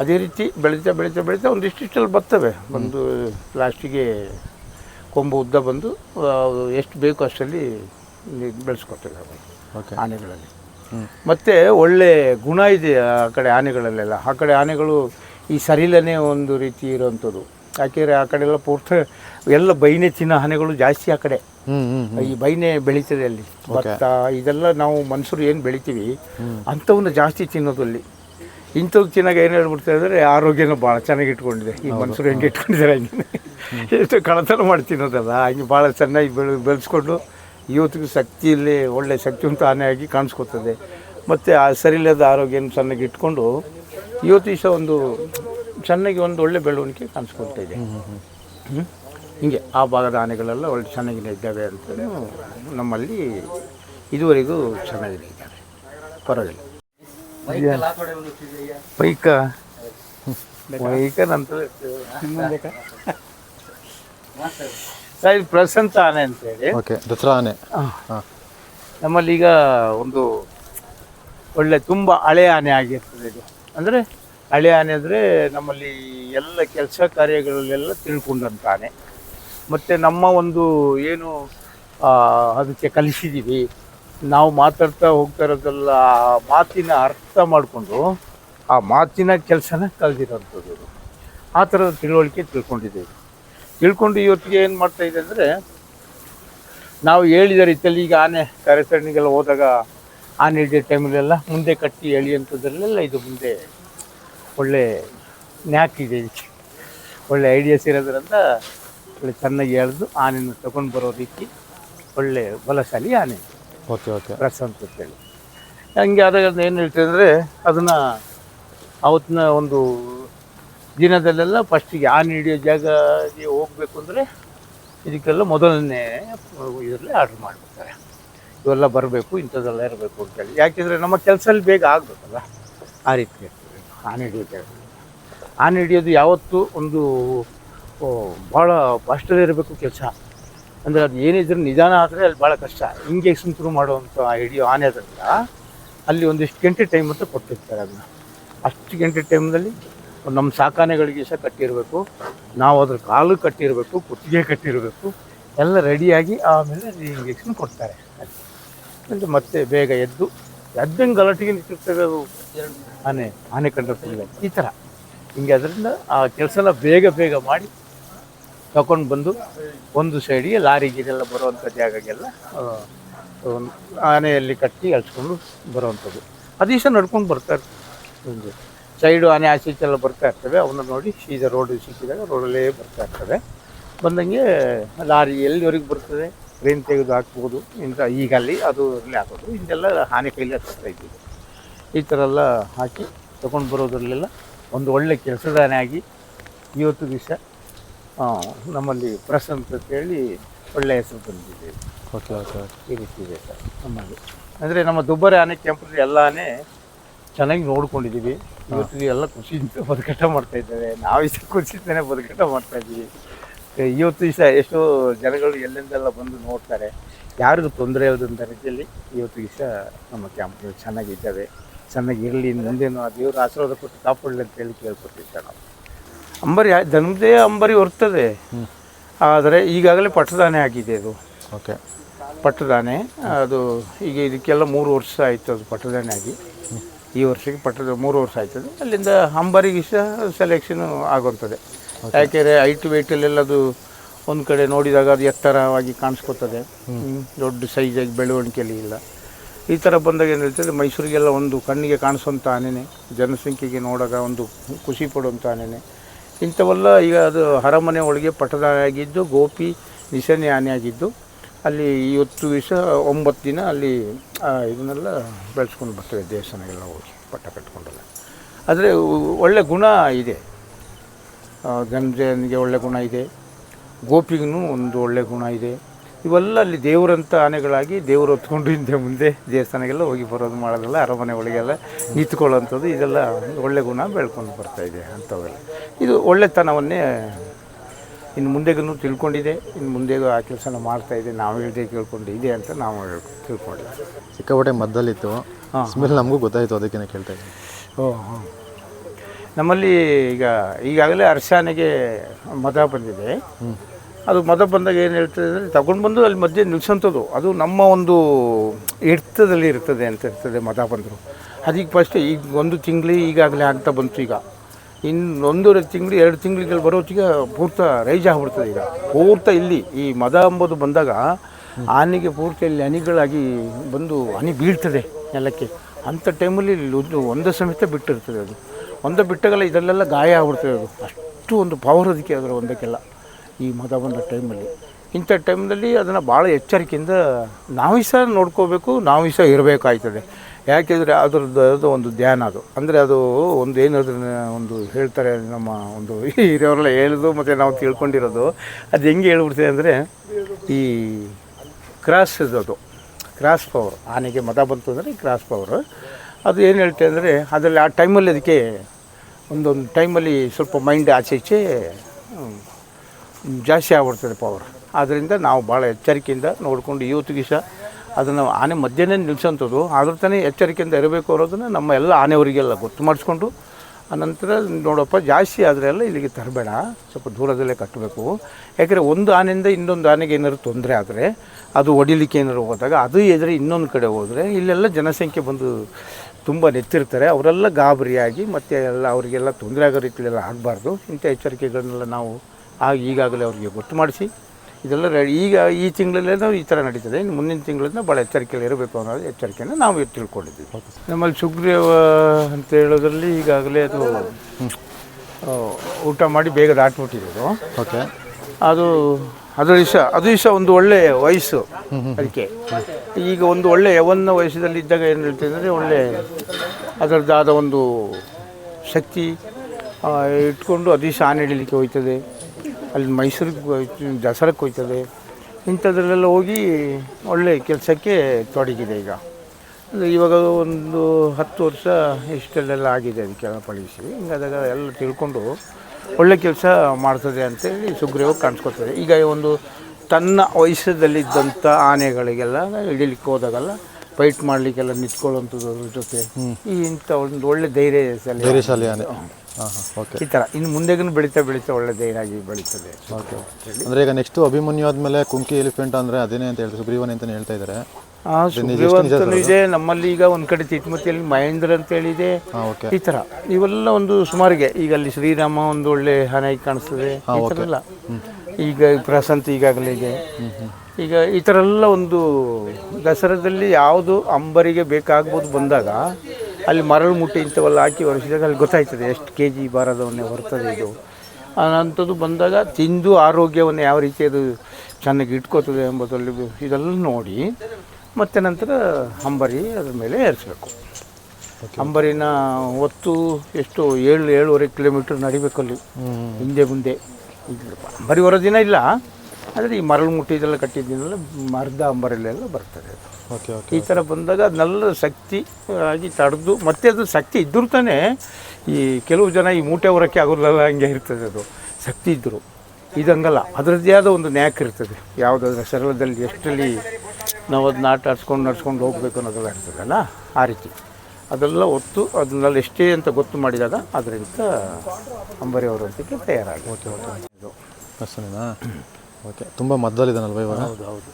[SPEAKER 1] ಅದೇ ರೀತಿ ಬೆಳೀತಾ ಬೆಳೀತಾ ಬೆಳೀತಾ ಒಂದಿಷ್ಟಿಷ್ಟಲ್ಲಿ ಬರ್ತವೆ. ಒಂದು ಲಾಸ್ಟಿಗೆ ಕೊಂಬು ಉದ್ದ ಬಂದು ಎಷ್ಟು ಬೇಕು ಅಷ್ಟರಲ್ಲಿ ಬೆಳೆಸ್ಕೊತೇವೆ
[SPEAKER 2] ಓಕೆ
[SPEAKER 1] ಆನೆಗಳಲ್ಲಿ. ಮತ್ತು ಒಳ್ಳೆ ಗುಣ ಇದೆ ಆ ಕಡೆ ಆನೆಗಳಲ್ಲೆಲ್ಲ. ಆ ಕಡೆ ಆನೆಗಳು ಈ ಸರಿಲನೇ ಒಂದು ರೀತಿ ಇರೋವಂಥದ್ದು ಯಾಕೆಂದರೆ ಆ ಕಡೆ ಎಲ್ಲ ಪೂರ್ತ ಎಲ್ಲ ಬೈನೆ ತಿನ್ನೋ ಆನೆಗಳು ಜಾಸ್ತಿ ಆ ಕಡೆ. ಈ ಬೈನೆ ಬೆಳೀತದೆ ಅಲ್ಲಿ. ಭತ್ತ ಇದೆಲ್ಲ ನಾವು ಮನುಷ್ಯರು ಏನು ಬೆಳಿತೀವಿ ಅಂಥವನ್ನ ಜಾಸ್ತಿ ತಿನ್ನೋದು ಅಲ್ಲಿ. ಇಂಥವು ತಿನ್ನಾಗ ಏನು ಹೇಳ್ಬಿಡ್ತಾ ಇದ್ದಾರೆ ಆರೋಗ್ಯನೂ ಭಾಳ ಚೆನ್ನಾಗಿ ಇಟ್ಕೊಂಡಿದೆ ಈ ಮನುಷ್ಯರು ಹೆಂಗೆ ಇಟ್ಕೊಂಡಿದ್ದಾರೆ ಹಂಗೆ. ಎಷ್ಟು ಕಳತನ ಮಾಡಿ ತಿನ್ನೋದಲ್ಲ ಹಂಗೆ ಭಾಳ ಚೆನ್ನಾಗಿ ಬೆಳೆ ಬೆಳೆಸ್ಕೊಂಡು ಇವತ್ತಿಗೂ ಶಕ್ತಿಯಲ್ಲಿ ಒಳ್ಳೆ ಶಕ್ತಿವಂತ ಆನೆಯಾಗಿ ಕಾಣಿಸ್ಕೊತದೆ. ಮತ್ತು ಆ ಸರಿಯಿಲ್ಲದ ಆರೋಗ್ಯನ ಚೆನ್ನಾಗಿ ಇಟ್ಕೊಂಡು ಇವತ್ತು ಸಹ ಒಂದು ಚೆನ್ನಾಗಿ ಒಂದು ಒಳ್ಳೆ ಬೆಳವಣಿಗೆ ಕಾಣಿಸ್ಕೊಳ್ತಾ ಇದೆ? ಹಿಂಗೆ ಆ ಭಾಗದ ಆನೆಗಳೆಲ್ಲ ಒಳ್ಳೆ ಚೆನ್ನಾಗಿ ಇದ್ದಾವೆ ಅಂತ ನಮ್ಮಲ್ಲಿ ಇದುವರೆಗೂ ಚೆನ್ನಾಗಿದೆ ಇದ್ದಾವೆ. ಪರವಾಗಿಲ್ಲ. ಪೈಕ? ಪೈಕ ನಂತರ ಇದು ಪ್ರಸಂತ ಆನೆ ಅಂತೇಳಿ.
[SPEAKER 2] ಓಕೆ ದಸರಾ ಆನೆ.
[SPEAKER 1] ನಮ್ಮಲ್ಲಿ ಈಗ ಒಂದು ಒಳ್ಳೆ ತುಂಬ ಹಳೆ ಆನೆ ಆಗಿರ್ತದೆ ಇದು. ಅಂದರೆ ಹಳೆ ಆನೆ ಅಂದರೆ ನಮ್ಮಲ್ಲಿ ಎಲ್ಲ ಕೆಲಸ ಕಾರ್ಯಗಳಲ್ಲೆಲ್ಲ ತಿಳ್ಕೊಂಡಂಥ ಆನೆ. ಮತ್ತು ನಮ್ಮ ಒಂದು ಏನು ಅದಕ್ಕೆ ಕಲಿಸಿದ್ದೀವಿ ನಾವು ಮಾತಾಡ್ತಾ ಹೋಗ್ತಾ ಇರೋದೆಲ್ಲ ಆ ಮಾತಿನ ಅರ್ಥ ಮಾಡಿಕೊಂಡು ಆ ಮಾತಿನ ಕೆಲಸನ ಕಲ್ದಿರೋಂಥದ್ದು ಇದು. ಆ ಥರದ ತಿಳುವಳಿಕೆ ತಿಳ್ಕೊಂಡಿದ್ದೀವಿ. ತಿಳ್ಕೊಂಡು ಇವತ್ತಿಗೆ ಏನು ಮಾಡ್ತಾ ಇದೆ ಅಂದರೆ, ನಾವು ಹೇಳಿದ ರೀತಿಯಲ್ಲಿ ಈಗ ಆನೆ ಕಾರ್ಯಾಚರಣೆಗೆಲ್ಲ ಹೋದಾಗ ಆನೆ ಹಿಡಿಯೋ ಟೈಮಲ್ಲೆಲ್ಲ ಮುಂದೆ ಕಟ್ಟಿ ಎಳಿಯಂಥದ್ರಲ್ಲೆಲ್ಲ ಇದು ಮುಂದೆ ಒಳ್ಳೆ ನ್ಯಾಕ್ ಇದೆ ಇದಕ್ಕೆ. ಒಳ್ಳೆ ಐಡಿಯಾಸ್ ಇರೋದ್ರಿಂದ ಒಳ್ಳೆ ಚೆನ್ನಾಗಿ ಎಳೆದು ಆನೆಯನ್ನು ತಗೊಂಡು ಬರೋ ರೀತಿ ಒಳ್ಳೆ ಬಲಶಾಲಿ ಆನೆ.
[SPEAKER 2] Okay okay.
[SPEAKER 1] ಪ್ರಶಾಂತ್ ಅಂತೇಳಿ ಹಂಗೆ ಆದಾಗ ಅದನ್ನ ಏನು ಹೇಳ್ತೀವಿ ಅದನ್ನು ಅವತ್ತಿನ ಒಂದು ದಿನದಲ್ಲೆಲ್ಲ ಫಸ್ಟಿಗೆ ಆನೆ ಹಿಡಿಯೋ ಜಾಗಗೆ ಹೋಗಬೇಕು ಅಂದರೆ ಇದಕ್ಕೆಲ್ಲ ಮೊದಲನೇ ಇದರಲ್ಲಿ ಆರ್ಡ್ರ್ ಮಾಡ್ಬಿಡ್ತಾರೆ. ಇವೆಲ್ಲ ಬರಬೇಕು, ಇಂಥದ್ದೆಲ್ಲ ಇರಬೇಕು ಅಂತೇಳಿ. ಯಾಕೆಂದರೆ ನಮ್ಮ ಕೆಲಸದಲ್ಲಿ ಬೇಗ ಆಗಬೇಕಲ್ಲ, ಆ ರೀತಿ ಇರ್ತದೆ. ಆನೆ ಜಾಗ ಆನೆ ಹಿಡಿಯೋದು ಯಾವತ್ತೂ ಒಂದು ಭಾಳ ಫಾಸ್ಟಲ್ಲಿ ಇರಬೇಕು ಕೆಲಸ. ಅಂದರೆ ಅದು ಏನಿದ್ರು ನಿಧಾನ ಆದರೆ ಅಲ್ಲಿ ಭಾಳ ಕಷ್ಟ. ಇಂಜೆಕ್ಷನ್ ಶುರು ಮಾಡುವಂಥ ಹಿಡಿಯೋ ಆನೆ ಅದರಿಂದ ಅಲ್ಲಿ ಒಂದಿಷ್ಟು ಗಂಟೆ ಟೈಮ್ ಅಂತ ಕೊಟ್ಟಿರ್ತಾರೆ ಅದನ್ನ. ಅಷ್ಟು ಗಂಟೆ ಟೈಮ್ನಲ್ಲಿ ನಮ್ಮ ಸಾಕಾನೆಗಳಿಗೆ ಸಹ ಕಟ್ಟಿರಬೇಕು. ನಾವು ಅದ್ರ ಕಾಲು ಕಟ್ಟಿರಬೇಕು, ಕುತ್ತಿಗೆ ಕಟ್ಟಿರಬೇಕು. ಎಲ್ಲ ರೆಡಿಯಾಗಿ ಆಮೇಲೆ ಇಂಜೆಕ್ಷನ್ ಕೊಡ್ತಾರೆ. ಮತ್ತೆ ಬೇಗ ಎದ್ದು, ಎದ್ದಂಗೆ ಗಲಾಟೆಗೆ ನಿಂತಿರ್ತದೆ ಅದು ಆನೆ ಆನೆ ಕೂಡಲೇ ಈ ಥರ ಹಿಂಗೆ ಅದರಿಂದ ಆ ಕೆಲಸನ ಬೇಗ ಬೇಗ ಮಾಡಿ ತಗೊಂಡು ಬಂದು ಒಂದು ಸೈಡಿಗೆ ಲಾರಿ ಗೀರೆಲ್ಲ ಬರುವಂಥ ಜಾಗಗೆಲ್ಲ ಆನೆಯಲ್ಲಿ ಕಟ್ಟಿ ಎಳ್ಸ್ಕೊಂಡು ಬರುವಂಥದ್ದು. ಅದೀಶ ನಡ್ಕೊಂಡು ಬರ್ತಾರೆ ಒಂದು ಸೈಡು ಆನೆ ಆಚೆ ಈಚೆ ಎಲ್ಲ ಬರ್ತಾ ಇರ್ತವೆ ಅವನ್ನ ನೋಡಿ ಸೀದಾ ರೋಡ್ ಸಿಕ್ಕಿದಾಗ ರೋಡಲ್ಲೇ ಬರ್ತಾ ಇರ್ತವೆ. ಬಂದಂಗೆ ಲಾರಿ ಎಲ್ಲಿವರೆಗೆ ಬರ್ತದೆ ಟ್ರೈನ್ ತೆಗೆದು ಹಾಕ್ಬೋದು ಇಂಥ ಈಗ ಅಲ್ಲಿ ಅದು ಅಲ್ಲಿ ಹಾಕೋದು ಹಿಂದೆಲ್ಲ ಆನೆ ಕೈಲಿ ಹಚ್ತಾ ಇದ್ದೀವಿ ಈ ಥರ ಎಲ್ಲ ಹಾಕಿ ತಗೊಂಡು ಬರೋದ್ರಲ್ಲೆಲ್ಲ ಒಂದು ಒಳ್ಳೆ ಕೆಲಸದಾನೆ ಆಗಿ ಇವತ್ತು ದಿವಸ ನಮ್ಮಲ್ಲಿ ಪ್ರೆಸ್ ಅಂತ ಹೇಳಿ ಒಳ್ಳೆಯ ಹೆಸರು ಬಂದಿದೆ.
[SPEAKER 2] ಓಕೆ ಓಕೆ
[SPEAKER 1] ಈ ರೀತಿ ಇದೆ ಸರ್ ನಮ್ಮಲ್ಲಿ. ಅಂದರೆ ನಮ್ಮ ದುಬ್ಬರೆ ಆನೆ ಕೆಂಪು ಎಲ್ಲ ಆನೆ ಚೆನ್ನಾಗಿ ನೋಡ್ಕೊಂಡಿದ್ದೀವಿ ಇವತ್ತಿಗೆ ಎಲ್ಲ ಖುಷಿಯಿಂದ ಬದುಕಟ ಮಾಡ್ತಾ ಇದ್ದೇವೆ ನಾವು ಇಷ್ಟು ಖುಷಿಯಿಂದನೇ ಬದುಕಟ ಮಾಡ್ತಾ ಇದ್ದೀವಿ. ಇವತ್ತು ದಿವಸ ಎಷ್ಟೋ ಜನಗಳು ಎಲ್ಲಿಂದೆಲ್ಲ ಬಂದು ನೋಡ್ತಾರೆ. ಯಾರಿಗೂ ತೊಂದರೆ ಇಲ್ಲದಂಥ ರೀತಿಯಲ್ಲಿ ಇವತ್ತು ದಿವಸ ನಮ್ಮ ಕ್ಯಾಂಪ್ಗಳು ಚೆನ್ನಾಗಿದ್ದಾವೆ. ಚೆನ್ನಾಗಿ ಇರಲಿ ಮುಂದೇನು ಆ ದೇವ್ರ ಆಶೀರ್ವಾದ ಕೊಟ್ಟು ಕಾಪಾಡಲಿ ಅಂತ ಹೇಳಿ ಕೇಳ್ಕೊಟ್ಟಿದ್ದೆ ನಾವು. ಅಂಬರಿ ಜನ್ಮದೇ ದನದೇ ಅಂಬರಿ ಹೊರ್ತದೆ ಆದರೆ ಈಗಾಗಲೇ ಪಟ್ಟದಾನೆ ಆಗಿದೆ ಅದು.
[SPEAKER 2] ಓಕೆ.
[SPEAKER 1] ಪಟ್ಟದಾನೆ. ಅದು ಈಗ ಇದಕ್ಕೆಲ್ಲ ಮೂರು ವರ್ಷ ಆಯಿತು ಅದು ಪಟ್ಟದಾನೆ ಆಗಿ. ಈ ವರ್ಷಕ್ಕೆ ಪಟ್ಟದ ಮೂರು ವರ್ಷ ಆಯ್ತದೆ ಅಲ್ಲಿಂದ ಅಂಬರಿಗೆ ಸಹ ಸೆಲೆಕ್ಷನ್ ಆಗುತ್ತದೆ ಯಾಕೆಂದರೆ ಹೈಟ್ ವೆಯ್ಟಲ್ಲೆಲ್ಲ ಅದು ಒಂದು ಕಡೆ ನೋಡಿದಾಗ ಅದು ಎತ್ತರವಾಗಿ ಕಾಣಿಸ್ಕೊತದೆ. ದೊಡ್ಡ ಸೈಜಾಗಿ ಬೆಳವಣಿಗೆಯಲ್ಲಿ ಇಲ್ಲ. ಈ ಥರ ಬಂದಾಗ ಏನು ಹೇಳ್ತದೆ ಮೈಸೂರಿಗೆಲ್ಲ ಒಂದು ಕಣ್ಣಿಗೆ ಕಾಣಿಸುವಂಥ ಆನೆನೆ ಜನಸಂಖ್ಯೆಗೆ ನೋಡಾಗ ಒಂದು ಖುಷಿ ಪಡುವಂಥ ಆನೆನೆ. ಇಂಥವೆಲ್ಲ ಈಗ ಅದು ಅರಮನೆ ಒಳಗೆ ಪಟ್ಟದಾನೆ ಆಗಿದ್ದು ಗೋಪಿ ನಿಶಾನೆ ಆನೆ ಆಗಿದ್ದು ಅಲ್ಲಿ ಇವತ್ತು ದಿವಸ, ಒಂಬತ್ತು ದಿನ ಅಲ್ಲಿ ಇದನ್ನೆಲ್ಲ ಬೆಳೆಸ್ಕೊಂಡು ಬರ್ತವೆ ದೇವಸ್ಥಾನಗೆಲ್ಲ ಹೋಗಿ ಪಟ್ಟ ಕಟ್ಕೊಂಡೆಲ್ಲ. ಆದರೆ ಒಳ್ಳೆ ಗುಣ ಇದೆ. ಗಂಜನಿಗೆ ಒಳ್ಳೆ ಗುಣ ಇದೆ. ಗೋಪಿಗೂ ಒಂದು ಒಳ್ಳೆ ಗುಣ ಇದೆ. ಇವೆಲ್ಲ ಅಲ್ಲಿ ದೇವರಂಥ ಆನೆಗಳಾಗಿ ದೇವರು ಹೊತ್ಕೊಂಡು ಹಿಂದೆ ಮುಂದೆ ದೇವಸ್ಥಾನಕ್ಕೆಲ್ಲ ಹೋಗಿ ಬರೋದು ಮಾಡೋದೆಲ್ಲ ಅರಮನೆ ಒಳಗೆಲ್ಲ ನಿಂತ್ಕೊಳ್ಳೋವಂಥದ್ದು. ಇದೆಲ್ಲ ಒಳ್ಳೆ ಗುಣ ಬೆಳ್ಕೊಂಡು ಬರ್ತಾಯಿದೆ ಇದೆ ಅಂಥವೆಲ್ಲ. ಇದು ಒಳ್ಳೆತನವನ್ನೇ ಇನ್ನು ಮುಂದೆಗೂ ತಿಳ್ಕೊಂಡಿದೆ. ಇನ್ನು ಮುಂದೆಗೂ ಆ ಕೆಲಸನ ಮಾಡ್ತಾ ಇದೆ. ನಾವು ಹೇಳಿದೆ ಕೇಳ್ಕೊಂಡು ಇದೆ ಅಂತ ನಾವು ತಿಳ್ಕೊಂಡಿದ್ದೆ
[SPEAKER 2] ಸಿಕ್ಕಾಪಟ್ಟೆ ಮದ್ದಲ್ಲಿತ್ತು. ಸ್ಮೆಲ್ ನಮಗೂ ಗೊತ್ತಾಯಿತು ಅದಕ್ಕೇನೆ ಕೇಳ್ತಾ ಇದ್ದೀನಿ.
[SPEAKER 1] ಓ ಹಾಂ. ನಮ್ಮಲ್ಲಿ ಈಗ ಈಗಾಗಲೇ ಅರ್ಶಾನೆಗೆ ಮದ ಬಂದಿದೆ. ಅದು ಮದ ಬಂದಾಗ ಏನು ಹೇಳ್ತದೆ ಅಂದರೆ ತಗೊಂಡು ಬಂದು ಅಲ್ಲಿ ಮಧ್ಯೆ ನಿಲ್ಸೋಂಥದ್ದು ಅದು ನಮ್ಮ ಒಂದು ಹಿಡ್ತದಲ್ಲಿ ಇರ್ತದೆ ಅಂತ ಇರ್ತದೆ ಮದ ಬಂದರು. ಅದೀಗ ಫಸ್ಟ್ ಈಗ ಒಂದು ತಿಂಗಳು ಈಗಾಗಲೇ ಆಗ್ತಾ ಬಂತು ಈಗ. ಇನ್ನು ಒಂದೂವರೆ ತಿಂಗಳು, ಎರಡು ತಿಂಗಳಿಗೆ ಬರೋತ್ತಿಗೆ ಪೂರ್ತ ರೈಜ್ ಆಗ್ಬಿಡ್ತದೆ ಈಗ. ಪೂರ್ತ ಇಲ್ಲಿ ಈ ಮದ ಎಂಬುದು ಬಂದಾಗ ಆನೆಗೆ ಪೂರ್ತಿ ಇಲ್ಲಿ ಹನಿಗಳಾಗಿ ಬಂದು ಹನಿ ಬೀಳ್ತದೆ ನೆಲಕ್ಕೆ. ಅಂಥ ಟೈಮಲ್ಲಿ ಒಂದು ಒಂದೇ ಸಮೇತ ಬಿಟ್ಟಿರ್ತದೆ ಅದು. ಒಂದೇ ಬಿಟ್ಟಾಗಲ್ಲ ಇದರಲ್ಲೆಲ್ಲ ಗಾಯ ಆಗ್ಬಿಡ್ತದೆ ಅದು. ಅಷ್ಟು ಒಂದು ಪವರ್ ಅದಕ್ಕೆ ಅದರ ಒಂದಕ್ಕೆಲ್ಲ. ಈ ಮದ ಬಂದ ಟೈಮಲ್ಲಿ ಇಂಥ ಟೈಮ್ನಲ್ಲಿ ಅದನ್ನು ಭಾಳ ಎಚ್ಚರಿಕೆಯಿಂದ ನಾವೇ ಸಹ ನೋಡ್ಕೋಬೇಕು, ನಾವೇ ಸಹ ಇರಬೇಕಾಯ್ತದೆ. ಯಾಕೆಂದರೆ ಅದ್ರದ್ದು ಒಂದು ಧ್ಯಾನ ಅದು. ಅಂದರೆ ಅದು ಒಂದು ಏನಾದ್ರೂ ಒಂದು ಹೇಳ್ತಾರೆ ನಮ್ಮ ಒಂದು ಹಿರಿಯವರೆಲ್ಲ ಹೇಳೋದು ಮತ್ತು ನಾವು ತಿಳ್ಕೊಂಡಿರೋದು. ಅದು ಹೆಂಗೆ ಹೇಳ್ಬಿಡ್ತೀವಿ ಅಂದರೆ ಈ ಕ್ರಾಸ್ ಅದು. ಕ್ರಾಸ್ ಪವರ್ ಆನೆಗೆ ಮತ ಬಂತು ಅಂದರೆ ಕ್ರಾಸ್ ಪವರ್ ಅದು ಏನು ಹೇಳ್ತೆ ಅಂದರೆ ಅದರಲ್ಲಿ ಆ ಟೈಮಲ್ಲಿ ಅದಕ್ಕೆ ಒಂದೊಂದು ಟೈಮಲ್ಲಿ ಸ್ವಲ್ಪ ಮೈಂಡ್ ಆಚೆ ಈಚೆ ಜಾಸ್ತಿ ಆಗ್ಬಿಡ್ತದೆ ಪವರ್ ಆದ್ದರಿಂದ ನಾವು ಭಾಳ ಎಚ್ಚರಿಕೆಯಿಂದ ನೋಡಿಕೊಂಡು ಇವತ್ತಿಗೆ ಸಹ ಅದನ್ನು ಆನೆ ಮಧ್ಯನೇ ನಿಲ್ಸೋಂಥದ್ದು. ಆದರೂ ತಾನೇ ಎಚ್ಚರಿಕೆಯಿಂದ ಇರಬೇಕು ಅನ್ನೋದನ್ನು ನಮ್ಮ ಎಲ್ಲ ಆನೆಯವರಿಗೆಲ್ಲ ಗೊತ್ತು ಮಾಡಿಸ್ಕೊಂಡು ಅನಂತರ ನೋಡಪ್ಪ, ಜಾಸ್ತಿ ಆದರೆ ಎಲ್ಲ ಇಲ್ಲಿಗೆ ತರಬೇಡ. ಸ್ವಲ್ಪ ದೂರದಲ್ಲೇ ಕಟ್ಟಬೇಕು. ಯಾಕೆಂದರೆ ಒಂದು ಆನೆಯಿಂದ ಇನ್ನೊಂದು ಆನೆಗೆ ಏನಾದ್ರು ತೊಂದರೆ ಆದರೆ, ಅದು ಹೊಡಿಲಿಕ್ಕೆ ಏನಾದ್ರು ಹೋದಾಗ ಅದು ಎದುರು ಇನ್ನೊಂದು ಕಡೆ ಹೋದರೆ ಇಲ್ಲೆಲ್ಲ ಜನಸಂಖ್ಯೆ ಬಂದು ತುಂಬ ನೆತ್ತಿರ್ತಾರೆ. ಅವರೆಲ್ಲ ಗಾಬರಿಯಾಗಿ ಮತ್ತು ಎಲ್ಲ ಅವರಿಗೆಲ್ಲ ತೊಂದರೆ ಆಗೋ ರೀತಿಯೆಲ್ಲ ಆಗಬಾರ್ದು. ಇಂಥ ಎಚ್ಚರಿಕೆಗಳನ್ನೆಲ್ಲ ನಾವು ಆಗ ಈಗಾಗಲೇ ಅವರಿಗೆ ಗೊತ್ತು ಮಾಡಿಸಿ. ಇದೆಲ್ಲ ರೆಡಿ. ಈಗ ಈ ತಿಂಗಳಲ್ಲೇ ನಾವು ಈ ಥರ ನಡೀತದೆ. ಇನ್ನು ಮುಂದಿನ ತಿಂಗಳಿಂದ ಭಾಳ ಎಚ್ಚರಿಕೆಯಲ್ಲಿ ಇರಬೇಕು ಅನ್ನೋದು ಎಚ್ಚರಿಕೆಯನ್ನು ನಾವು ತಿಳ್ಕೊಂಡಿದ್ದೀವಿ. ನಮ್ಮಲ್ಲಿ ಸುಗ್ರೀವ ಅಂತ ಹೇಳೋದ್ರಲ್ಲಿ ಈಗಾಗಲೇ ಅದು ಊಟ ಮಾಡಿ ಬೇಗ ದಾಟ್ಬಿಟ್ಟಿರೋದು.
[SPEAKER 2] ಓಕೆ.
[SPEAKER 1] ಅದು ಅದು ಇಷ್ಟ ಅದು ಇಷ್ಟ ಒಂದು ಒಳ್ಳೆ ವಯಸ್ಸು ಅದಕ್ಕೆ. ಈಗ ಒಂದು ಒಳ್ಳೆ ಯವನ್ನ ವಯಸ್ಸಲ್ಲಿ ಇದ್ದಾಗ ಏನು ಹೇಳ್ತೀವಿ ಅಂದರೆ ಒಳ್ಳೆ ಅದರದ್ದಾದ ಒಂದು ಶಕ್ತಿ ಇಟ್ಕೊಂಡು ಅದು ದಿವಸ ಆನೆ ಹೋಯ್ತದೆ. ಅಲ್ಲಿ ಮೈಸೂರಿಗೆ ದಸರಕ್ಕೆ ಹೋಯ್ತದೆ. ಇಂಥದ್ರಲ್ಲೆಲ್ಲ ಹೋಗಿ ಒಳ್ಳೆ ಕೆಲಸಕ್ಕೆ ತೊಡಗಿದೆ ಈಗ. ಇವಾಗ ಒಂದು ಹತ್ತು ವರ್ಷ ಇಷ್ಟಲ್ಲೆಲ್ಲ ಆಗಿದೆ ಅದಕ್ಕೆಲ್ಲ ಪಳಗಿಸಿ ಹಿಂಗಾದಾಗ ಎಲ್ಲ ತಿಳ್ಕೊಂಡು ಒಳ್ಳೆ ಕೆಲಸ ಮಾಡ್ತದೆ ಅಂತೇಳಿ ಸುಗ್ರೀವ ಕಾಣಿಸ್ಕೊತದೆ ಈಗ ಒಂದು ತನ್ನ ವಯಸ್ಸದಲ್ಲಿದ್ದಂಥ ಆನೆಗಳಿಗೆಲ್ಲ ಹಿಡಿಲಿಕ್ಕೆ ಹೋದಾಗೆಲ್ಲ ಫೈಟ್ ಮಾಡಲಿಕ್ಕೆಲ್ಲ ನಿಂತ್ಕೊಳ್ಳೋಂಥದ್ದು ಅದ್ರ ಜೊತೆ. ಈ ಇಂಥ ಒಂದು ಒಳ್ಳೆ ಧೈರ್ಯ ಶಾಲೆ
[SPEAKER 2] ಧೈರ್ಯಶಾಲಿ ಆನೆ. ಹಾಂ. ಹಾಂ ಓಕೆ
[SPEAKER 1] ಈ ಥರ. ಇನ್ನು ಮುಂದೆಗೂ ಬೆಳೀತಾ ಬೆಳೀತಾ ಒಳ್ಳೆ ಧೈರ್ಯ ಆಗಿ ಬೆಳೀತದೆ.
[SPEAKER 2] ಓಕೆ ಅಂದರೆ ಈಗ ನೆಕ್ಸ್ಟ್ ಅಭಿಮನ್ಯು ಆದಮೇಲೆ ಕುಂಕಿ ಎಲಿಫೆಂಟ್ ಅಂದರೆ ಅದೇನೇ ಅಂತ ಹೇಳ್ತಾರೆ ಸುಗ್ರೀವನ್ ಅಂತಲೇ ಹೇಳ್ತಾ ಇದ್ದಾರೆ.
[SPEAKER 1] ಸುಗ್ರೀವಂತನೂ ಇದೆ. ನಮ್ಮಲ್ಲಿ ಈಗ ಒಂದು ಕಡೆ ತಿಟ್ಮತಿಯಲ್ಲಿ ಮಹೇಂದ್ರ ಅಂತ ಹೇಳಿದೆ.
[SPEAKER 2] ಹಾಂ ಓಕೆ
[SPEAKER 1] ಈ ತರ ಇವೆಲ್ಲ ಒಂದು ಸುಮಾರಿಗೆ. ಈಗ ಅಲ್ಲಿ ಶ್ರೀರಾಮ ಒಂದು ಒಳ್ಳೆ ಹಣ ಕಾಣಿಸ್ತದೆ. ಈ ಥರ ಎಲ್ಲ. ಈಗ ಪ್ರಶಾಂತ್ ಈಗಾಗಲೇ ಇದೆ. ಈಗ ಈ ಥರ ಎಲ್ಲ ಒಂದು ದಸರಾದಲ್ಲಿ ಯಾವುದು ಅಂಬರಿಗೆ ಬೇಕಾಗ್ಬೋದು ಬಂದಾಗ ಅಲ್ಲಿ ಮರಳು ಮುಟ್ಟಿ ಇಂಥವೆಲ್ಲ ಹಾಕಿ ಒರೆಸಿದಾಗ ಅಲ್ಲಿ ಗೊತ್ತಾಯ್ತದೆ ಎಷ್ಟು ಕೆ ಜಿ ಬಾರದವನ್ನೇ ಹೊರ್ತದೆ ಇದು. ಅಂಥದ್ದು ಬಂದಾಗ ತಿಂದು ಆರೋಗ್ಯವನ್ನು ಯಾವ ರೀತಿ ಅದು ಚೆನ್ನಾಗಿ ಇಟ್ಕೋತದೆ ಎಂಬುದರಲ್ಲಿ ಇದೆಲ್ಲ ನೋಡಿ ಮತ್ತು ನಂತರ ಅಂಬರಿ ಅದ್ರ ಮೇಲೆ ಏರಿಸ್ಬೇಕು. ಅಂಬರಿನ ಹೊತ್ತು ಎಷ್ಟು ಏಳು ಏಳುವರೆ ಕಿಲೋಮೀಟ್ರ್ ನಡಿಬೇಕು ಅಲ್ಲಿ. ಹಿಂದೆ ಮುಂದೆ. ಅಂಬರಿ ಹೊರ ದಿನ ಇಲ್ಲ. ಆದರೆ ಈ ಮರಳು ಮುಟ್ಟಿದೆಲ್ಲ ಕಟ್ಟಿದ್ದೆಲ್ಲ ಮರದ ಅಂಬರಲ್ಲೆಲ್ಲ ಬರ್ತದೆ ಅದು.
[SPEAKER 2] ಓಕೆ ಓಕೆ
[SPEAKER 1] ಈ ಥರ ಬಂದಾಗ ಅದನ್ನೆಲ್ಲ ಶಕ್ತಿ ಆಗಿ ತಡೆದು ಮತ್ತೆ ಅದು ಶಕ್ತಿ ಇದ್ದರೂ ತಾನೇ ಈ ಕೆಲವು ಜನ ಈ ಮೂಟೆ ಹೊರಕ್ಕೆ ಆಗೋಲ್ಲ ಹಂಗೆ ಇರ್ತದೆ ಅದು. ಶಕ್ತಿ ಇದ್ದರು. ಇದಂಗಲ್ಲ ಅದರದ್ದೇ ಆದ ಒಂದು ನ್ಯಾಕ್ ಇರ್ತದೆ. ಯಾವುದಾದ್ರೂ ಸರಳದಲ್ಲಿ ಎಷ್ಟರಲ್ಲಿ ನಾವು ಅದನ್ನ ಆಟ ಆಡ್ಸ್ಕೊಂಡು ನಡ್ಸ್ಕೊಂಡು ಹೋಗ್ಬೇಕು ಅನ್ನೋದೆಲ್ಲ ಇರ್ತದಲ್ಲ ಆ ರೀತಿ. ಅದೆಲ್ಲ ಒತ್ತು ಅದನ್ನೆಲ್ಲ ಎಷ್ಟೇ ಅಂತ ಗೊತ್ತು ಮಾಡಿದಾಗ ಅದರಿಂದ ಅಂಬರಿ ಅವರೊಂದಿಗೆ ತಯಾರಾಗಿ ಓಕೆ ಓಕೆ. ಇದು.
[SPEAKER 2] ಓಕೆ ತುಂಬ ಮದ್ದಲ್ಲಿದ್ದಾನಲ್ವ ಇವಾಗ?
[SPEAKER 1] ಹೌದು ಹೌದು.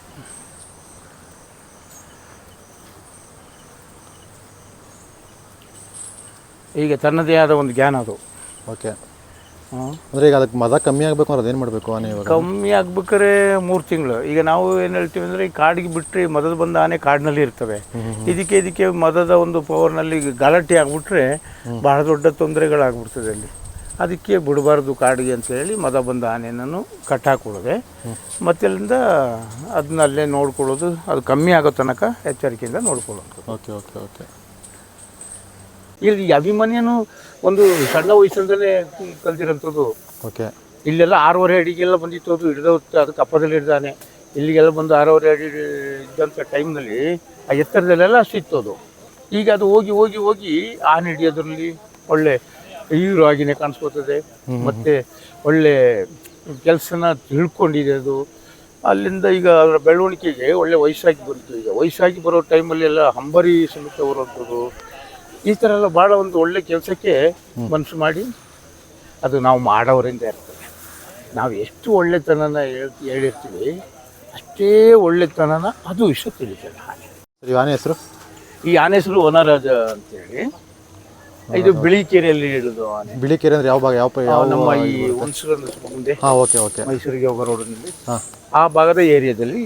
[SPEAKER 1] ಈಗ ತನ್ನದೇ ಆದ ಒಂದು ಜ್ಞಾನ ಅದು.
[SPEAKER 2] ಓಕೆ. ಅಂದರೆ ಈಗ ಅದಕ್ಕೆ ಮದ ಕಮ್ಮಿ ಆಗಬೇಕು ಅಂದ್ರೆ ಅದೇನು ಮಾಡಬೇಕು ಆನೆ ಇವಾಗ?
[SPEAKER 1] ಕಮ್ಮಿ ಆಗ್ಬೇಕಾದ್ರೆ ಮೂರು ತಿಂಗಳು. ಈಗ ನಾವು ಏನು ಹೇಳ್ತೀವಿ ಅಂದರೆ ಈ ಕಾಡಿಗೆ ಬಿಟ್ಟರೆ ಮದದ ಬಂದ ಆನೆ ಕಾಡಿನಲ್ಲಿ ಇರ್ತವೆ. ಇದಕ್ಕೆ ಇದಕ್ಕೆ ಮದದ ಒಂದು ಪವರ್ನಲ್ಲಿ ಗಲಾಟೆ ಆಗಿಬಿಟ್ರೆ ಬಹಳ ದೊಡ್ಡ ತೊಂದರೆಗಳಾಗ್ಬಿಡ್ತದೆ ಅಲ್ಲಿ. ಅದಕ್ಕೆ ಬಿಡಬಾರ್ದು ಕಾಡಿಗೆ ಅಂತ ಹೇಳಿ ಮದ ಬಂದ ಆನೆಯನ್ನು ಕಟ್ಟಾಕೊಡಿದೆ ಮತ್ತೆ ಅಲ್ಲಿಂದ ಅದನ್ನ ಅಲ್ಲೇ ನೋಡ್ಕೊಳ್ಳೋದು ಅದು ಕಮ್ಮಿ ಆಗೋ ತನಕ ಎಚ್ಚರಿಕೆಯಿಂದ ನೋಡ್ಕೊಳ್ಳೋದು.
[SPEAKER 2] Okay okay okay.
[SPEAKER 1] ಇಲ್ಲಿ ಅಭಿಮನ್ಯನು ಒಂದು ಸಣ್ಣ ವಯಸ್ಸಿಂದಲೇ ಕಲ್ತಿರೋಂಥದ್ದು.
[SPEAKER 2] ಓಕೆ.
[SPEAKER 1] ಇಲ್ಲೆಲ್ಲ ಆರೂವರೆ ಅಡಿಗೆಲ್ಲ ಬಂದಿತ್ತು ಅದು ಹಿಡಿದು ಅದಕ್ಕೆ ಕಪ್ಪದಲ್ಲಿ ಹಿಡ್ದಾನೆ ಇಲ್ಲಿಗೆಲ್ಲ ಬಂದು ಆರೂವರೆ ಅಡಿ ಇದ್ದಂಥ ಟೈಮ್ನಲ್ಲಿ ಆ ಎತ್ತರದಲ್ಲೆಲ್ಲ ಅದು ಈಗ ಅದು ಹೋಗಿ ಹೋಗಿ ಹೋಗಿ ಆನೆ ಹಿಡಿಯೋದ್ರಲ್ಲಿ ಒಳ್ಳೆ ಹೀರೋ ಆಗಿನೇ ಕಾಣಿಸ್ಕೋತದೆ. ಮತ್ತು ಒಳ್ಳೆ ಕೆಲಸನ ತಿಳ್ಕೊಂಡಿದೆ ಅದು. ಅಲ್ಲಿಂದ ಈಗ ಅದರ ಬೆಳವಣಿಗೆಗೆ ಒಳ್ಳೆ ವಯಸ್ಸಾಗಿ ಬಂತು ಈಗ. ವಯಸ್ಸಾಗಿ ಬರೋ ಟೈಮಲ್ಲಿ ಎಲ್ಲ ಹಂಬರಿ ಸಮೇತ ಬರುವಂಥದ್ದು ಈ ಥರ ಎಲ್ಲ ಭಾಳ ಒಂದು ಒಳ್ಳೆ ಕೆಲಸಕ್ಕೆ ಮನಸ್ಸು ಮಾಡಿ ಅದು ನಾವು ಮಾಡೋರಿಂದ ಇರ್ತದೆ ನಾವು ಎಷ್ಟು ಒಳ್ಳೆತನನ ಹೇಳ್ ಹೇಳಿರ್ತೀವಿ ಅಷ್ಟೇ ಒಳ್ಳೆತನನ ಅದು ವಿಷಯ ತಿಳಿತದೆ ಹಾಗೆ.
[SPEAKER 2] ಸರಿ ಆನೆ ಹೆಸರು?
[SPEAKER 1] ಈ ಆನೆ ಹೆಸರು ವನರಾಜ ಅಂತೇಳಿ. ಇದು ಬಿಳಿಕೆರೆಯಲ್ಲಿ ಇಳಿದು ಆನೆ.
[SPEAKER 2] ಬಿಳಿ ಅಂದ್ರೆ ಯಾವ ಭಾಗ? ಯಾವ ಪ- ಯಾವ
[SPEAKER 1] ನಮ್ಮ ಈ ಹುಣಸೂರನ್ನು ಮುಂದೆ
[SPEAKER 2] ಹಾಂ ಓಕೆ ಓಕೆ.
[SPEAKER 1] ಮೈಸೂರಿಗೆ ಹೋಗೋ ರೋಡಿನಲ್ಲಿ
[SPEAKER 2] ಹಾಂ.
[SPEAKER 1] ಆ ಭಾಗದ ಏರಿಯಾದಲ್ಲಿ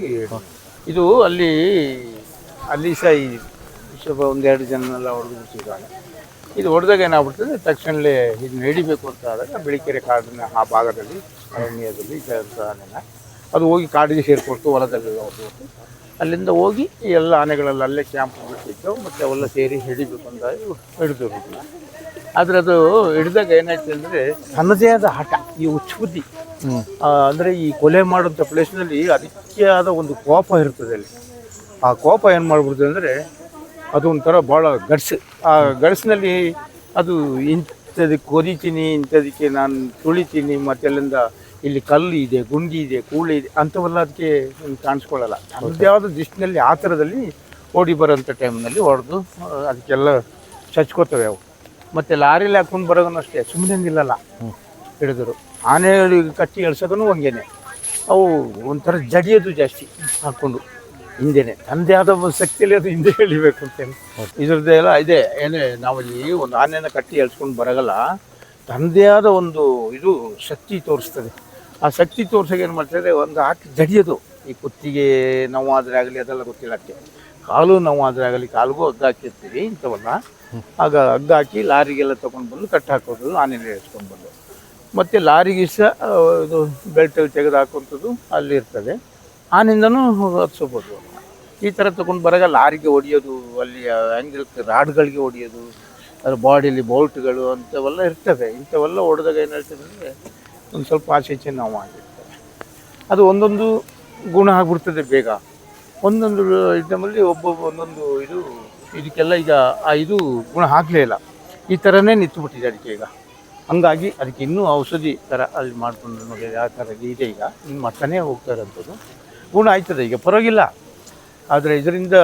[SPEAKER 1] ಇದು ಅಲ್ಲಿ ಅಲ್ಲಿ ಸಹ ಈ ಸ್ವಲ್ಪ ಒಂದೆರಡು ಜನನೆಲ್ಲ ಹೊಡೆದು ಬಿಡ್ತಿದ್ದಾನೆ ಇದು ಹೊಡೆದಾಗ ಏನಾಗ್ಬಿಡ್ತದೆ? ತಕ್ಷಣಲೇ ಇದನ್ನ ಹಿಡಿಬೇಕು ಅಂತ ಆದಾಗ ಬಿಳಿಕೆರೆ ಕಾಡಿನ ಆ ಭಾಗದಲ್ಲಿ ಅರಣ್ಯದಲ್ಲಿ ಇದ್ದಂಥ ಆನೆನ ಅದು ಹೋಗಿ ಕಾಡಿಗೆ ಸೇರಿಕೊಟ್ಟು ಹೊಲದಲ್ಲಿ ಹೋಗ್ಬಿಟ್ಟು ಅಲ್ಲಿಂದ ಹೋಗಿ ಎಲ್ಲ ಆನೆಗಳೆಲ್ಲ ಅಲ್ಲೇ ಕ್ಯಾಂಪ್ ಬಿಟ್ಟಿದ್ದು ಮತ್ತು ಅವೆಲ್ಲ ಸೇರಿ ಹಿಡಿಬೇಕು ಅಂತ ಹಿಡಿದು ಆದರೆ ಅದು ಹಿಡಿದಾಗ ಏನಾಯ್ತು ಅಂದರೆ ತನ್ನದೇ ಆದ ಹಠ ಈ ಉಚ್ಚುಬುದ್ಧಿ ಅಂದರೆ ಈ ಕೊಲೆ ಮಾಡುವಂಥ ಪ್ಲೇಸ್ನಲ್ಲಿ ಅದಕ್ಕೆ ಆದ ಒಂದು ಕೋಪ ಇರ್ತದೆ ಅಲ್ಲಿ. ಆ ಕೋಪ ಏನು ಮಾಡ್ಬಿಡ್ತದೆ ಅಂದರೆ ಅದು ಒಂಥರ ಭಾಳ ಗಡ್ಸು. ಆ ಗಡ್ಸಿನಲ್ಲಿ ಅದು ಇಂಥದಕ್ಕೆ ಕೊದಿತೀನಿ ಇಂಥದಕ್ಕೆ ನಾನು ತುಳಿತೀನಿ ಮತ್ತೆ ಅಲ್ಲಿಂದ ಇಲ್ಲಿ ಕಲ್ಲು ಇದೆ ಗುಂಡಿ ಇದೆ ಕೂಳಿ ಇದೆ ಅಂಥವೆಲ್ಲ ಅದಕ್ಕೆ ಕಾಣಿಸ್ಕೊಳ್ಳಲ್ಲ. ಅದರದ್ದು ಆದ ದೃಷ್ಟಿನಲ್ಲಿ ಆ ಥರದಲ್ಲಿ ಓಡಿ ಬರೋಂಥ ಟೈಮ್ನಲ್ಲಿ ಹೊಡೆದು ಅದಕ್ಕೆಲ್ಲ ಚಚ್ಕೋತವೆ ಅವು. ಮತ್ತು ಲಾರಿಲಿ ಹಾಕೊಂಡು ಬರೋದನ್ನು ಅಷ್ಟೇ ಸುಮ್ಮನೆ ನಿಲ್ಲಲ್ಲ ಹಿಡಿದರು. ಆನೆ ಕಟ್ಟಿ ಎಳ್ಸೋದನ್ನು ಹಂಗೇನೆ. ಅವು ಒಂಥರ ಜಡಿಯೋದು ಜಾಸ್ತಿ ಹಾಕ್ಕೊಂಡು ಹಿಂದೆನೆ. ತಂದೆ ಆದ ಒಂದು ಶಕ್ತಿಯಲ್ಲಿ ಅದು ಹಿಂದೆ ಎಳಿಬೇಕು ಅಂತೇಳಿ ಇದ್ರದ್ದೇ ಎಲ್ಲ ಇದೆ. ಏನೇ ನಾವಲ್ಲಿ ಒಂದು ಆನೆನ ಕಟ್ಟಿ ಎಳ್ಸ್ಕೊಂಡು ಬರಗಲ್ಲ. ತಂದೆ ಆದ ಒಂದು ಇದು ಶಕ್ತಿ ತೋರಿಸ್ತದೆ. ಆ ಶಕ್ತಿ ತೋರ್ಸೋಕೆ ಏನು ಮಾಡ್ತಾರೆ ಒಂದು ಹಾಕಿ ಜಡಿಯೋದು. ಈ ಕುತ್ತಿಗೆ ನೋವಾದರೆ ಆಗಲಿ, ಅದೆಲ್ಲ ಗೊತ್ತಿಲ್ಲ ಅಷ್ಟೇ. ಕಾಲು ನೋವಾದರೆ ಆಗಲಿ, ಕಾಲಿಗೂ ಹಗ್ಗ ಹಾಕಿರ್ತೀವಿ ಇಂಥವನ್ನ ಆಗ ಹಗ್ಗ ಹಾಕಿ ಲಾರಿಗೆಲ್ಲ ತೊಗೊಂಡು ಬಂದು ಕಟ್ಟಿ ಹಾಕೋದು ಆನೆಲೆ ಬಂದು. ಮತ್ತು ಲಾರಿಗೆ ಸಹ ಇದು ಬೆಲ್ಟ್ ತೆಗೆದು ಹಾಕುವಂಥದ್ದು ಅಲ್ಲಿ ಇರ್ತದೆ. ಆನಿಂದನೂ ಅವ್ರನ್ನ. ಈ ಥರ ತೊಗೊಂಡು ಬರಾಗ ಲಾರಿಗೆ ಹೊಡಿಯೋದು, ಅಲ್ಲಿ ಹೆಂಗಿರುತ್ತೆ ರಾಡ್ಗಳಿಗೆ ಹೊಡಿಯೋದು ಅದ್ರ ಬಾಡಿಲಿ ಬೋಲ್ಟ್ಗಳು ಅಂಥವೆಲ್ಲ ಇರ್ತವೆ. ಇಂಥವೆಲ್ಲ ಹೊಡೆದಾಗ ಏನು ಹೇಳ್ತದೆ ಅಂದರೆ ಒಂದು ಸ್ವಲ್ಪ ಆಚೆ ಈಚೆ ನಾವು ಅದು ಒಂದೊಂದು ಗುಣ ಆಗ್ಬಿಡ್ತದೆ ಬೇಗ. ಒಂದೊಂದು ಇದರಲ್ಲಿ ಒಬ್ಬೊಬ್ಬ ಒಂದೊಂದು ಇದು, ಇದಕ್ಕೆಲ್ಲ ಈಗ ಆ ಇದು ಗುಣ ಆಗಲೇ ಇಲ್ಲ. ಈ ಥರನೇ ನಿಂತುಬಿಟ್ಟಿದೆ ಅದಕ್ಕೆ ಈಗ. ಹಂಗಾಗಿ ಅದಕ್ಕೆ ಇನ್ನೂ ಔಷಧಿ ಥರ ಅಲ್ಲಿ ಮಾಡ್ಕೊಂಡು ನೋಡಿ ಆ ಥರ ಇದೆ ಈಗ. ಇನ್ನು ಮಾಡ್ತಾನೆ ಹೋಗ್ತಾ ಇರೋಂಥದ್ದು. ಗುಣ ಆಯ್ತದೆ ಈಗ, ಪರವಾಗಿಲ್ಲ. ಆದರೆ ಇದರಿಂದ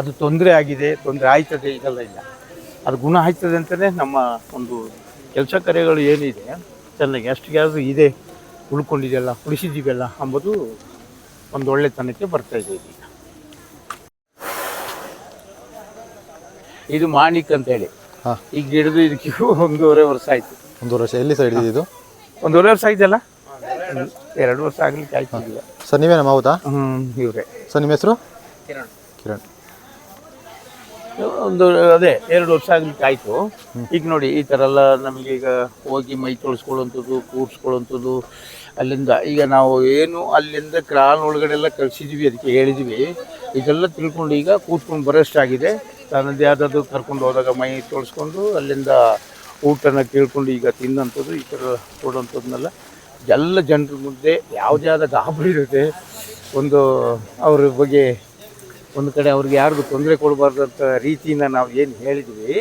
[SPEAKER 1] ಅದು ತೊಂದರೆ ಆಗಿದೆ, ತೊಂದರೆ ಆಯ್ತದೆ, ಇದೆಲ್ಲ ಇಲ್ಲ. ಅದು ಗುಣ ಆಯ್ತದೆ ಅಂತಲೇ ನಮ್ಮ ಒಂದು ಕೆಲಸ ಕಾರ್ಯಗಳು ಏನಿದೆ ಚೆನ್ನಾಗಿ ಎಷ್ಟು ಅದು ಇದೆ ಉಳ್ಕೊಂಡಿದೆಯಲ್ಲ ಉಳಿಸಿದ್ದೀವಲ್ಲ ಅಂಬುದು ಒಂದು ಒಳ್ಳೆತನಕ್ಕೆ ಬರ್ತಾ ಇದೆ ಈಗ ಇದು ಮಾಣಿಕ್ ಅಂತೇಳಿ
[SPEAKER 2] ಹೇಳಿ.
[SPEAKER 1] ಈಗ ಹಿಡಿದು ಇದಕ್ಕೆ ಒಂದೂವರೆ ವರ್ಷ ಆಯ್ತು.
[SPEAKER 2] ಒಂದು ವರ್ಷ ಎಲ್ಲಿ ಸೈಡ್ ಇದು?
[SPEAKER 1] ಒಂದೂವರೆ ವರ್ಷ ಆಯ್ತಲ್ಲ? ಎರಡು ವರ್ಷ ಆಗ್ಲಿಕ್ಕೆ ಆಯ್ತು
[SPEAKER 2] ಸರ್ ನೀವೇನ ಹೌದಾ?
[SPEAKER 1] ಹ್ಮ್ ಇವರೇ.
[SPEAKER 2] ಸರ್ ನಿಮ್ಮ ಹೆಸರು? ಕಿರಣ್. ಕಿರಣ್.
[SPEAKER 1] ಒಂದು ಅದೇ, ಎರಡು ವರ್ಷ ಆಗ್ಲಿಕ್ಕೆ ಆಯ್ತು ಈಗ ನೋಡಿ, ಈ ಥರ ಎಲ್ಲ ನಮಗೆ ಈಗ ಹೋಗಿ ಮೈ ತೊಳಸ್ಕೊಳ್ಳುವಂಥದ್ದು, ಕೂರ್ಸ್ಕೊಳ್ಳುವಂಥದ್ದು, ಅಲ್ಲಿಂದ ಈಗ ನಾವು ಏನು ಅಲ್ಲಿಂದ ಕ್ರಾಲ್ ಒಳಗಡೆ ಎಲ್ಲ ಕಳ್ಸಿದ್ವಿ, ಅದಕ್ಕೆ ಹೇಳಿದ್ವಿ. ಇದೆಲ್ಲ ತಿಳ್ಕೊಂಡು ಈಗ ಕೂತ್ಕೊಂಡು ಬರೋಷ್ಟಾಗಿದೆ ತನ್ನದೇ ಆದದ್ದು ಕರ್ಕೊಂಡು ಹೋದಾಗ ಮೈ ತೊಳಸ್ಕೊಂಡು ಅಲ್ಲಿಂದ ಊಟನ ಕೇಳ್ಕೊಂಡು ಈಗ ತಿನ್ನೋಂಥದ್ದು ಈ ಥರ ಕೊಡುವಂಥದ್ದನ್ನೆಲ್ಲ ಎಲ್ಲ ಜನರ ಮುಂದೆ ಯಾವುದೇ ಆದ ಗಾಬರಿ ಇರುತ್ತೆ. ಒಂದು ಅವ್ರ ಬಗ್ಗೆ ಒಂದು ಕಡೆ ಅವ್ರಿಗೆ ಯಾರಿಗೂ ತೊಂದರೆ ಕೊಡಬಾರ್ದಂಥ ರೀತಿಯಿಂದ ನಾವು ಏನು ಹೇಳಿದ್ವಿ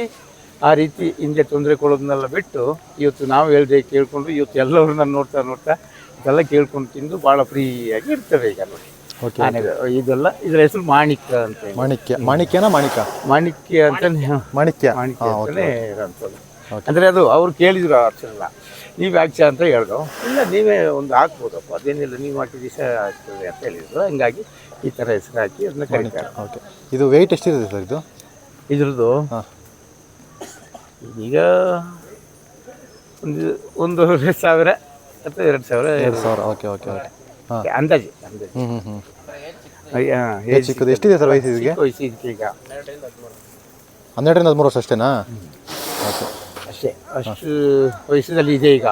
[SPEAKER 1] ಆ ರೀತಿ ಹಿಂದೆ ತೊಂದರೆ ಕೊಡೋದನ್ನೆಲ್ಲ ಬಿಟ್ಟು ಇವತ್ತು ನಾವು ಹೇಳಿದೆ ಕೇಳಿಕೊಂಡು ಇವತ್ತು ಎಲ್ಲರನ್ನ ನೋಡ್ತಾ ನೋಡ್ತಾ ಇದೆಲ್ಲ ಕೇಳ್ಕೊಂಡು ತಿಂದು ಭಾಳ ಫ್ರೀಯಾಗಿ ಇರ್ತವೆ ಈಗ ನೋಡಿ. ಇದೆಲ್ಲ ಇದರ ಹೆಸರು ಮಾಣಿಕ್ಯ ಅಂತ.
[SPEAKER 2] ಮಾಣಿಕ್ಯ ಮಾಣಿಕ್ಯನ ಮಾಣಿಕ?
[SPEAKER 1] ಮಾಣಿಕ್ಯ ಅಂತಾನೆ
[SPEAKER 2] ಮಾಣಿಕ್ಯ.
[SPEAKER 1] ಮಾಣಿಕ್ಯ
[SPEAKER 2] ಹಾಂ
[SPEAKER 1] ಅಂತಾನೆ ಇರೋಂಥದ್ದು. ಅಂದರೆ ಅದು ಅವ್ರು ಕೇಳಿದ್ರು ಅಕ್ಷರಲ್ಲ ನೀವು ಯಾಕೆ ಅಂತ ಹೇಳ್ದು? ಇಲ್ಲ ನೀವೇ ಒಂದು ಹಾಕ್ಬೋದಪ್ಪ. ಅದೇನಿಲ್ಲ ನೀವು ಹಾಕಿ ದಿವಸ ಆಗ್ತದೆ ಅಂತ ಹೇಳಿದ್ರು. ಹಂಗಾಗಿ ಈ ಥರ ಹೆಸರು ಹಾಕಿ ಅದನ್ನ ಕರೀತಾರೆ
[SPEAKER 2] ಓಕೆ ಇದು ವೆಯ್ಟ್ ಎಷ್ಟಿರುತ್ತೆ ಸರ್ ಇದು?
[SPEAKER 1] ಇದ್ರದ್ದು
[SPEAKER 2] ಹಾಂ.
[SPEAKER 1] ಈಗ ಒಂದು ಒಂದೂವರೆ ಸಾವಿರ ಅಥವಾ ಎರಡು ಸಾವಿರ
[SPEAKER 2] ಎರಡು ಸಾವಿರ. ಓಕೆ ಓಕೆ ಓಕೆ ಹಾಂ.
[SPEAKER 1] ಅಂದಾಜು ಅಂದಾಜು.
[SPEAKER 2] ಹ್ಞೂ ಹ್ಞೂ ಹ್ಞೂ
[SPEAKER 1] ಅಯ್ಯ,
[SPEAKER 2] ಚಿಕ್ಕದು? ಎಷ್ಟಿದೆ ಸರ್ ವಯಸ್ಸು ಇದಕ್ಕೆ?
[SPEAKER 1] ವಯಸ್ಸು ಇದಕ್ಕೆ ಈಗ.
[SPEAKER 2] ಹನ್ನೆರಡರಿಂದ ಹದಿಮೂರು ವರ್ಷ ಅಷ್ಟೇನಾ? ಓಕೆ
[SPEAKER 1] ಅಷ್ಟೇ. ಅಷ್ಟು ವಯಸ್ಸಿನಲ್ಲಿ ಇದೆ ಈಗ.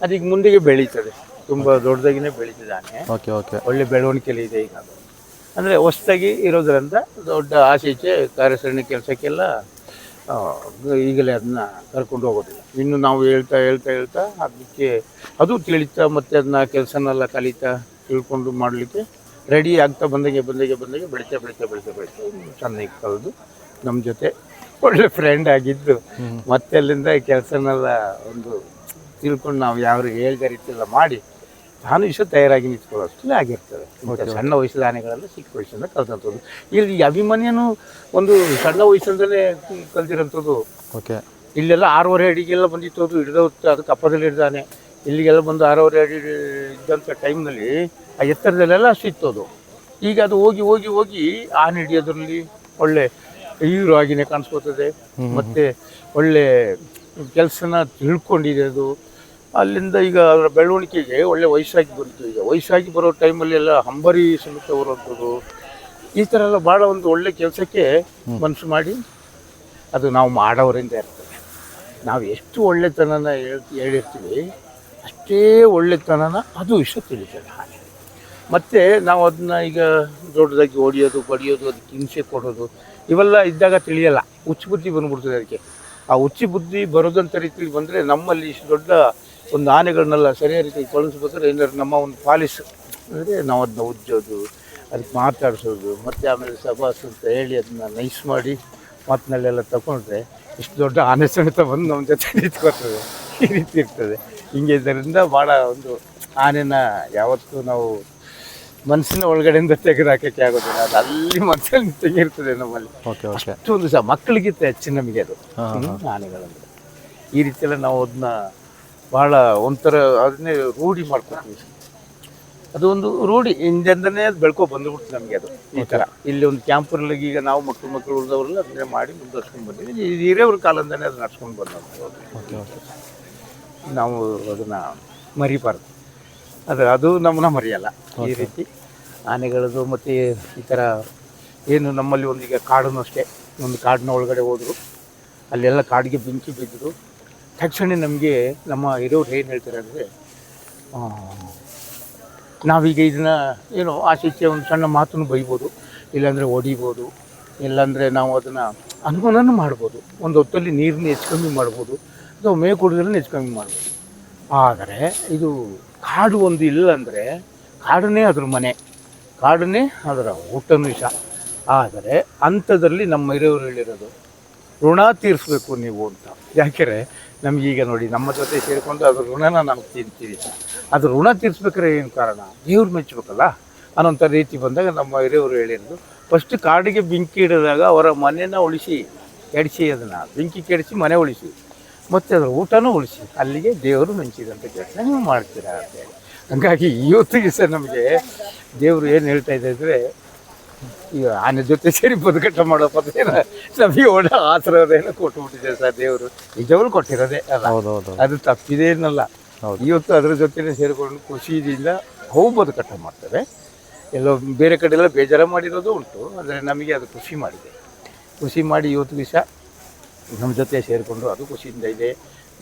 [SPEAKER 1] ಅದೀಗ ಮುಂದೆಗೆ ಬೆಳೀತದೆ. ತುಂಬ ದೊಡ್ಡದಾಗಿನೇ ಬೆಳೀತಿದ್ದಾನೆ.
[SPEAKER 2] ಓಕೆ ಓಕೆ
[SPEAKER 1] ಒಳ್ಳೆ ಬೆಳವಣಿಗೆಯಲ್ಲಿ ಇದೆ ಈಗ. ಅದು ಅಂದರೆ ಹೊಸ್ದಾಗಿ ಇರೋದ್ರಿಂದ ದೊಡ್ಡ ಆಸೆ ಈಚೆ ಕಾರ್ಯಾಚರಣೆ ಕೆಲಸಕ್ಕೆಲ್ಲ ಈಗಲೇ ಅದನ್ನ ಕರ್ಕೊಂಡು ಹೋಗೋದಿಲ್ಲ. ಇನ್ನು ನಾವು ಹೇಳ್ತಾ ಹೇಳ್ತಾ ಹೇಳ್ತಾ ಅದಕ್ಕೆ ಅದು ತಿಳಿತಾ ಮತ್ತು ಅದನ್ನ ಕೆಲಸನೆಲ್ಲ ಕಲಿತಾ ತಿಳ್ಕೊಂಡು ಮಾಡಲಿಕ್ಕೆ ರೆಡಿ ಆಗ್ತಾ ಬಂದಾಗೆ ಬಂದಾಗೆ ಬಂದಾಗೆ ಬೆಳೀತಾ ಬೆಳೀತಾ ಬೆಳೀತಾ ಬೆಳೀತಾ ಚೆನ್ನಾಗಿ ಕಲ್ದು ನಮ್ಮ ಜೊತೆ ಒಳ್ಳೆ ಫ್ರೆಂಡ್ ಆಗಿದ್ದು ಮತ್ತೆ ಅಲ್ಲಿಂದ ಕೆಲಸನೆಲ್ಲ ಒಂದು ತಿಳ್ಕೊಂಡು ನಾವು ಯಾವ ಹೇಳ್ದ ರೀತಿಯೆಲ್ಲ ಮಾಡಿ ತಾನು ಇಷ್ಟು ತಯಾರಾಗಿ ನಿಂತ್ಕೊಳ್ಳೋಷ್ಟೇ ಆಗಿರ್ತದೆ ಸಣ್ಣ ವಯಸ್ಸಿನ ಆನೆಗಳೆಲ್ಲ ಚಿಕ್ಕ ವಯಸ್ಸಿಂದ ಕಲ್ತಂಥದ್ದು. ಇಲ್ಲಿ ಅಭಿಮನ್ಯನು ಒಂದು ಸಣ್ಣ ವಯಸ್ಸಿಂದಲೇ ಕಲ್ತಿರೋಂಥದ್ದು.
[SPEAKER 2] ಓಕೆ
[SPEAKER 1] ಇಲ್ಲೆಲ್ಲ ಆರೂವರೆ ಅಡಿಗೆಲ್ಲ ಬಂದಿತ್ತು ಅದು ಹಿಡಿದ ಅದಕ್ಕೆ ಅಪ್ಪದಲ್ಲಿ ಹಿಡ್ದಾನೆ ಇಲ್ಲಿಗೆಲ್ಲ ಬಂದು ಆರೂವರೆ ಅಡಿ ಇದ್ದಂಥ ಟೈಮ್ನಲ್ಲಿ ಆ ಎತ್ತರದಲ್ಲೆಲ್ಲ ಅಷ್ಟಿತ್ತು ಅದು ಈಗ ಅದು ಹೋಗಿ ಹೋಗಿ ಹೋಗಿ ಆನೆ ಹಿಡಿಯೋದ್ರಲ್ಲಿ ಒಳ್ಳೆ ಹೀರೋ ಆಗಿನೇ ಕಾಣಿಸ್ಕೋತದೆ. ಮತ್ತು ಒಳ್ಳೆ ಕೆಲಸನ ತಿಳ್ಕೊಂಡಿದೆ ಅದು. ಅಲ್ಲಿಂದ ಈಗ ಅದರ ಬೆಳವಣಿಗೆಗೆ ಒಳ್ಳೆ ವಯಸ್ಸಾಗಿ ಬರುತ್ತೆ ಈಗ. ವಯಸ್ಸಾಗಿ ಬರೋ ಟೈಮಲ್ಲಿ ಎಲ್ಲ ಹಂಬರಿ ಸಮೇತ ಬರುವಂಥದ್ದು ಈ ಥರ ಎಲ್ಲ ಭಾಳ ಒಂದು ಒಳ್ಳೆ ಕೆಲಸಕ್ಕೆ ಮನಸ್ಸು ಮಾಡಿ ಅದು ನಾವು ಮಾಡೋರಿಂದ ಇರ್ತದೆ. ನಾವು ಎಷ್ಟು ಒಳ್ಳೆತನನ ಹೇಳ್ ಹೇಳಿರ್ತೀವಿ ಅಷ್ಟೇ ಒಳ್ಳೆತನನ ಅದು ಇಷ್ಟ ತಿಳಿತದೆ ಹಾಗೆ. ಮತ್ತು ನಾವು ಅದನ್ನ ಈಗ ದೊಡ್ಡದಾಗಿ ಹೊಡಿಯೋದು ಬಡಿಯೋದು ಅದಕ್ಕೆ ಹಿಂಸೆ ಕೊಡೋದು ಇವೆಲ್ಲ ಇದ್ದಾಗ ತಿಳಿಯಲ್ಲ. ಹುಚ್ಚು ಬುದ್ಧಿ ಬಂದ್ಬಿಡ್ತದೆ ಅದಕ್ಕೆ. ಆ ಹುಚ್ಚು ಬುದ್ಧಿ ಬರೋದಂಥ ರೀತಿಲಿ ಬಂದರೆ ನಮ್ಮಲ್ಲಿ ಇಷ್ಟು ದೊಡ್ಡ ಒಂದು ಆನೆಗಳನ್ನೆಲ್ಲ ಸರಿಯಾದ ರೀತಿಯಲ್ಲಿ ಕಳಿಸ್ಬೇಕಾದ್ರೆ ಏನಾದ್ರು ನಮ್ಮ ಒಂದು ಪಾಲಿಸ್. ಅಂದರೆ ನಾವು ಅದನ್ನ ಉಜ್ಜೋದು ಅದಕ್ಕೆ ಮಾತಾಡಿಸೋದು ಮತ್ತು ಆಮೇಲೆ ಸಭಾಸ್ ಅಂತ ಹೇಳಿ ಅದನ್ನ ನೈಸ್ ಮಾಡಿ ಮಾತಿನಲ್ಲೆಲ್ಲ ತಗೊಂಡ್ರೆ ಇಷ್ಟು ದೊಡ್ಡ ಆನೆ ಸಮೇತ ಬಂದು ನಮ್ಮ ಜೊತೆ ನಿಂತ್ಕೊಳ್ತದೆ. ಈ ರೀತಿ ಇರ್ತದೆ. ಹಿಂಗೆ ಇದರಿಂದ ಭಾಳ ಒಂದು ಆನೆನ ಯಾವತ್ತೂ ನಾವು ಮನಸ್ಸಿನ ಒಳಗಡೆಯಿಂದ ತೆಗೆದಾಕಕ್ಕೆ ಆಗೋದಿಲ್ಲ. ಅದು ಅಲ್ಲಿ ಮನಸ್ಸಲ್ಲಿ ತೆಗಿರ್ತದೆ ನಮ್ಮಲ್ಲಿ.
[SPEAKER 2] ಓಕೆ ಓಕೆ
[SPEAKER 1] ಅಷ್ಟೊಂದು ಸಹ ಮಕ್ಕಳಿಗಿಂತ ಹೆಚ್ಚು ನಮಗೆ ಅದು. ಆನೆಗಳಂದ್ರೆ. ಈ ರೀತಿಯೆಲ್ಲ ನಾವು ಅದನ್ನ ಭಾಳ ಒಂಥರ ಅದನ್ನೇ ರೂಢಿ ಮಾಡ್ಕೊತೀವಿ. ಅದು ಒಂದು ರೂಢಿ. ಹಿಂದಿಂದನೇ ಅದು ಬೆಳ್ಕೊ ಬಂದ್ಬಿಡ್ತು ನಮಗೆ ಅದು. ಈ ಥರ. ಇಲ್ಲಿ ಒಂದು ಕ್ಯಾಂಪಲ್ಲಿ ಈಗ ನಾವು ಮಕ್ಕಳು ಮಕ್ಕಳು ಉಳಿದವರೆಲ್ಲ ಅದನ್ನೇ ಮಾಡಿ ಮುಂದುವರ್ಸ್ಕೊಂಡು ಬಂದಿದ್ದೀವಿ ಇದು ಹಿರಿಯವ್ರ ಕಾಲದಿಂದನೇ ಅದು ನಡ್ಸ್ಕೊಂಡು
[SPEAKER 2] ಓಕೆ
[SPEAKER 1] ನಾವು ಅದನ್ನು ಮರಿಬಾರ್ದು. ಅದು ಅದು ನಮ್ಮನ್ನ ಮರೆಯಲ್ಲ. ಈ ರೀತಿ ಆನೆಗಳದು ಮತ್ತು ಈ ಥರ ಏನು ನಮ್ಮಲ್ಲಿ ಒಂದೀಗ ಕಾಡನ್ನು ಅಷ್ಟೇ. ಒಂದು ಕಾಡಿನ ಒಳಗಡೆ ಹೋದರು. ಅಲ್ಲೆಲ್ಲ ಕಾಡಿಗೆ ಬೆಂಕಿ ಬಿದ್ದರು ತಕ್ಷಣ ನಮಗೆ ನಮ್ಮ ಹಿರಿಯವ್ರು ಏನು ಹೇಳ್ತಾರೆ ಅಂದರೆ ನಾವೀಗ ಇದನ್ನು ಏನು ಆಚೆ ಒಂದು ಸಣ್ಣ ಮಾತನ್ನು ಬೈಬೋದು, ಇಲ್ಲಾಂದರೆ ಹೊಡಿಬೋದು, ಇಲ್ಲಾಂದರೆ ನಾವು ಅದನ್ನು ಅನುಮಾನನೂ ಮಾಡ್ಬೋದು, ಒಂದು ಹೊತ್ತಲ್ಲಿ ನೀರನ್ನ ಹೆಚ್ಚು ಕಮ್ಮಿ ಮಾಡ್ಬೋದು, ಅಥವಾ ಮೇ ಹೆಚ್ಚು ಕಮ್ಮಿ ಮಾಡ್ಬೋದು. ಆದರೆ ಇದು ಕಾಡು ಒಂದು ಇಲ್ಲ ಅಂದರೆ ಕಾಡನ್ನೇ ಅದ್ರ ಮನೆ, ಕಾಡನ್ನೇ ಅದರ ಊಟನೂ ಇಷ್ಟ ಆದರೆ ಅಂಥದ್ರಲ್ಲಿ ನಮ್ಮ ಹಿರಿಯವರು ಹೇಳಿರೋದು, ಋಣ ತೀರಿಸ್ಬೇಕು ನೀವು ಅಂತ. ಯಾಕೆಂದರೆ ನಮಗೀಗ ನೋಡಿ, ನಮ್ಮ ಜೊತೆ ಸೇರಿಕೊಂಡು ಅದ್ರ ಋಣನ ನಾವು ತೀರ್ತೀವಿ. ಅದು ಋಣ ತೀರಿಸ್ಬೇಕಾದ್ರೆ ಏನು ಕಾರಣ? ದೇವ್ರು ಮೆಚ್ಚಬೇಕಲ್ಲ ಅನ್ನೋಂಥ ರೀತಿ ಬಂದಾಗ ನಮ್ಮ ಹಿರಿಯವರು ಹೇಳಿರೋದು ಫಸ್ಟ್ ಕಾಡಿಗೆ ಬೆಂಕಿ ಇಡಿದಾಗ ಅವರ ಮನೆನ ಉಳಿಸಿ, ಕೆಡಿಸಿ ಅದನ್ನು. ಬೆಂಕಿ ಕೆಡಿಸಿ ಮನೆ ಉಳಿಸಿ. ಮತ್ತು ಅದರ ಊಟನೂ ಉಳಿಸಿ. ಅಲ್ಲಿಗೆ ದೇವರು ಮೆಂಚಿದಂಥ ಕೆಲಸ ನೀವು ಮಾಡ್ತೀರಾ ಅಂತೇಳಿ ಹಂಗಾಗಿ ಇವತ್ತಿಗೆ ಸಹ ನಮಗೆ ದೇವರು ಏನು ಹೇಳ್ತಾ ಇದ್ದಾರೆ ಈಗ ಆನೆ ಜೊತೆ ಸೇರಿ ಬದುಕಟ್ಟ ಮಾಡೋ ಪದ್ಧತಿ ನಮಗೆ ಒಳ್ಳೆ ಆಸರದೆಲ್ಲ ಕೊಟ್ಟುಬಿಟ್ಟಿದೆ ಸರ್ ದೇವರು. ನಿಜವಾಗ್ಲೂ ಕೊಟ್ಟಿರೋದೇ ಅಲ್ಲ.
[SPEAKER 2] ಹೌದು ಹೌದು
[SPEAKER 1] ಅದು ತಪ್ಪಿದೇನಲ್ಲ ಇವತ್ತು ಅದ್ರ ಜೊತೆನೇ ಸೇರಿಕೊಂಡು ಖುಷಿಯಿಂದ ಹೋಗಿ ಬದುಕಟ್ಟ ಮಾಡ್ತಾರೆ ಎಲ್ಲೋ ಬೇರೆ ಕಡೆ ಎಲ್ಲ ಬೇಜಾರ ಮಾಡಿರೋದು ಉಂಟು. ಆದರೆ ನಮಗೆ ಅದು ಖುಷಿ ಮಾಡಿದೆ. ಖುಷಿ ಮಾಡಿ ಇವತ್ತು ದಿವಸ ನಮ್ಮ ಜೊತೆ ಸೇರಿಕೊಂಡು ಅದು ಖುಷಿಯಿಂದ ಇದೆ.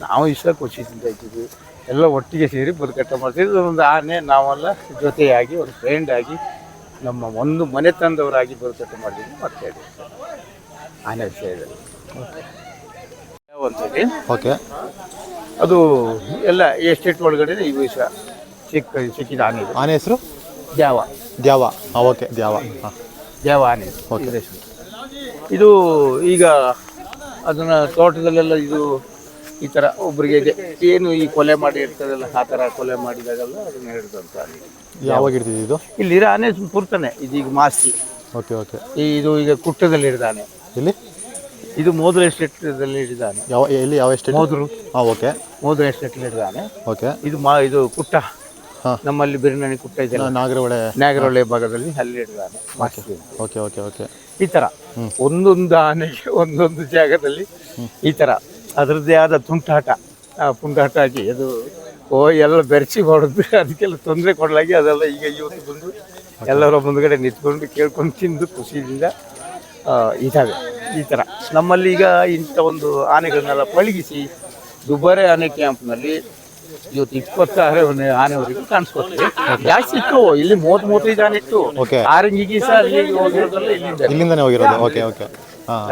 [SPEAKER 1] ನಾವು ಇಷ್ಟ ಖುಷಿಯಿಂದ ಇದ್ದೀವಿ. ಎಲ್ಲ ಒಟ್ಟಿಗೆ ಸೇರಿ ಬದುಕಟ್ಟ ಮಾಡ್ತೀವಿ. ಒಂದು ಆನೆ ನಾವೆಲ್ಲ ಜೊತೆಯಾಗಿ ಒಂದು ಫ್ರೆಂಡ್ ಆಗಿ ನಮ್ಮ ಒಂದು ಮನೆ ತಂದವರಾಗಿ ಬರುತ್ತೆ ಮಾಡಿದ್ದೀವಿ ಮತ್ತೆ ಆನೆ ವಿಷಯದಲ್ಲಿ. ಯಾವ ಅಂತೇಳಿ
[SPEAKER 2] ಓಕೆ.
[SPEAKER 1] ಅದು ಎಲ್ಲ ಎಸ್ಟೇಟ್ ಒಳಗಡೆ ಈ ವಿಷಯ ಸಿಕ್ಕ ಸಿಕ್ಕಿದ ಆನೆ ಇದು.
[SPEAKER 2] ಆನೆ ಹೆಸರು?
[SPEAKER 1] ದ್ಯಾವ.
[SPEAKER 2] ದ್ಯಾವ. ಹಾಂ ಓಕೆ ದ್ಯಾವ. ಹಾಂ.
[SPEAKER 1] ದ್ಯಾವ ಆನೆ ಇದು. ಇದ್ರ ಹೆಸರು. ಇದು ಈಗ ಅದನ್ನ ತೋಟದಲ್ಲೆಲ್ಲ ಇದು ಈ ಥರ ಒಬ್ಬರಿಗೆ ಇದೆ ಏನು ಈ ಕೊಲೆ ಮಾಡಿ ಇರ್ತದಲ್ಲ ಆ ಥರ ಕೊಲೆ ಮಾಡಿದಾಗೆಲ್ಲ ಅದನ್ನ ಹಿಡಿದಂತ
[SPEAKER 2] ಯಾವಾಗ ಇರ್ತಿದ್ದು ಇದು?
[SPEAKER 1] ಇಲ್ಲಿರೋ ಆನೆ ಪುರ್ತಾನೆ ಇದೀಗ ಮಾಸ್ತಿ
[SPEAKER 2] ಓಕೆ ಓಕೆ.
[SPEAKER 1] ಈ ಇದು ಈಗ ಕುಟ್ಟದಲ್ಲಿ ಹಿಡಿದಾನೆ.
[SPEAKER 2] ಇಲ್ಲಿ
[SPEAKER 1] ಇದು ಮೋದ್ರ ಎಸ್ಟೇಟ್ದಲ್ಲಿ ಹಿಡಿದಾನೆ.
[SPEAKER 2] ಯಾವ ಎಲ್ಲಿ ಯಾವ ಎಸ್ಟೇಟ್?
[SPEAKER 1] ಮೋದ್ರು.
[SPEAKER 2] ಹಾಂ ಓಕೆ.
[SPEAKER 1] ಮೋದ್ರ ಎಸ್ಟೇಟ್ಲಿ ಹಿಡಿದಾನೆ.
[SPEAKER 2] ಓಕೆ.
[SPEAKER 1] ಇದು ಮಾ ಇದು ಕುಟ್ಟ. ನಮ್ಮಲ್ಲಿ ಬಿರಿಯಾನಿ ಕುಟ್ಟ ಇದೆ.
[SPEAKER 2] ನಾಗರಹೊಳೆ.
[SPEAKER 1] ನಾಗರಹೊಳೆ ಭಾಗದಲ್ಲಿ ಅಲ್ಲಿ ಹಿಡಿದಾನೆ ಮಾಸ್ತಿ
[SPEAKER 2] ಓಕೆ ಓಕೆ ಓಕೆ
[SPEAKER 1] ಈ ಥರ ಒಂದೊಂದು ಆನೆಗೆ ಒಂದೊಂದು ಜಾಗದಲ್ಲಿ ಈ ಥರ ಅದರದ್ದೇ ಆದ ತುಂಟಾಟ. ಆ ಪುಂಡಾಟ ಹಾಕಿ ಅದು ಓ ಎಲ್ಲ ಬೆರೆಸಿ ಹೊಡೆದು ಅದಕ್ಕೆಲ್ಲ ತೊಂದರೆ ಕೊಡಲಾಗಿ ಅದೆಲ್ಲ ಈಗ ಇವತ್ತು ಬಂದು ಎಲ್ಲರ ಮುಂದ್ಗಡೆ ನಿಂತ್ಕೊಂಡು ಕೇಳ್ಕೊಂಡು ತಿಂದು ಖುಷಿಯಿಂದ ಇದ್ದಾವೆ ಈ ಥರ. ನಮ್ಮಲ್ಲಿ ಈಗ ಇಂಥ ಒಂದು ಆನೆಗಳನ್ನೆಲ್ಲ ಪಳಗಿಸಿ ದುಬಾರೆ ಆನೆ ಕ್ಯಾಂಪ್ನಲ್ಲಿ ಇವತ್ತು ಇಪ್ಪತ್ತಾರು ಆನೆವರೆಗೂ ಕಾಣಿಸ್ಕೊತೀವಿ ಜಾಸ್ತಿ ಇತ್ತು. ಇಲ್ಲಿ ಮೂವತ್ತು ಮೂವತ್ತೈದು ಆನೆ ಇತ್ತು. ಆರಂಗಿಗೆ ಸಹ ಅಲ್ಲಿ ಹೋಗಿರೋದಲ್ಲ ಇಲ್ಲಿಂದ
[SPEAKER 2] ಇಲ್ಲಿಂದನೇ ಹೋಗಿರೋದು. Okay okay.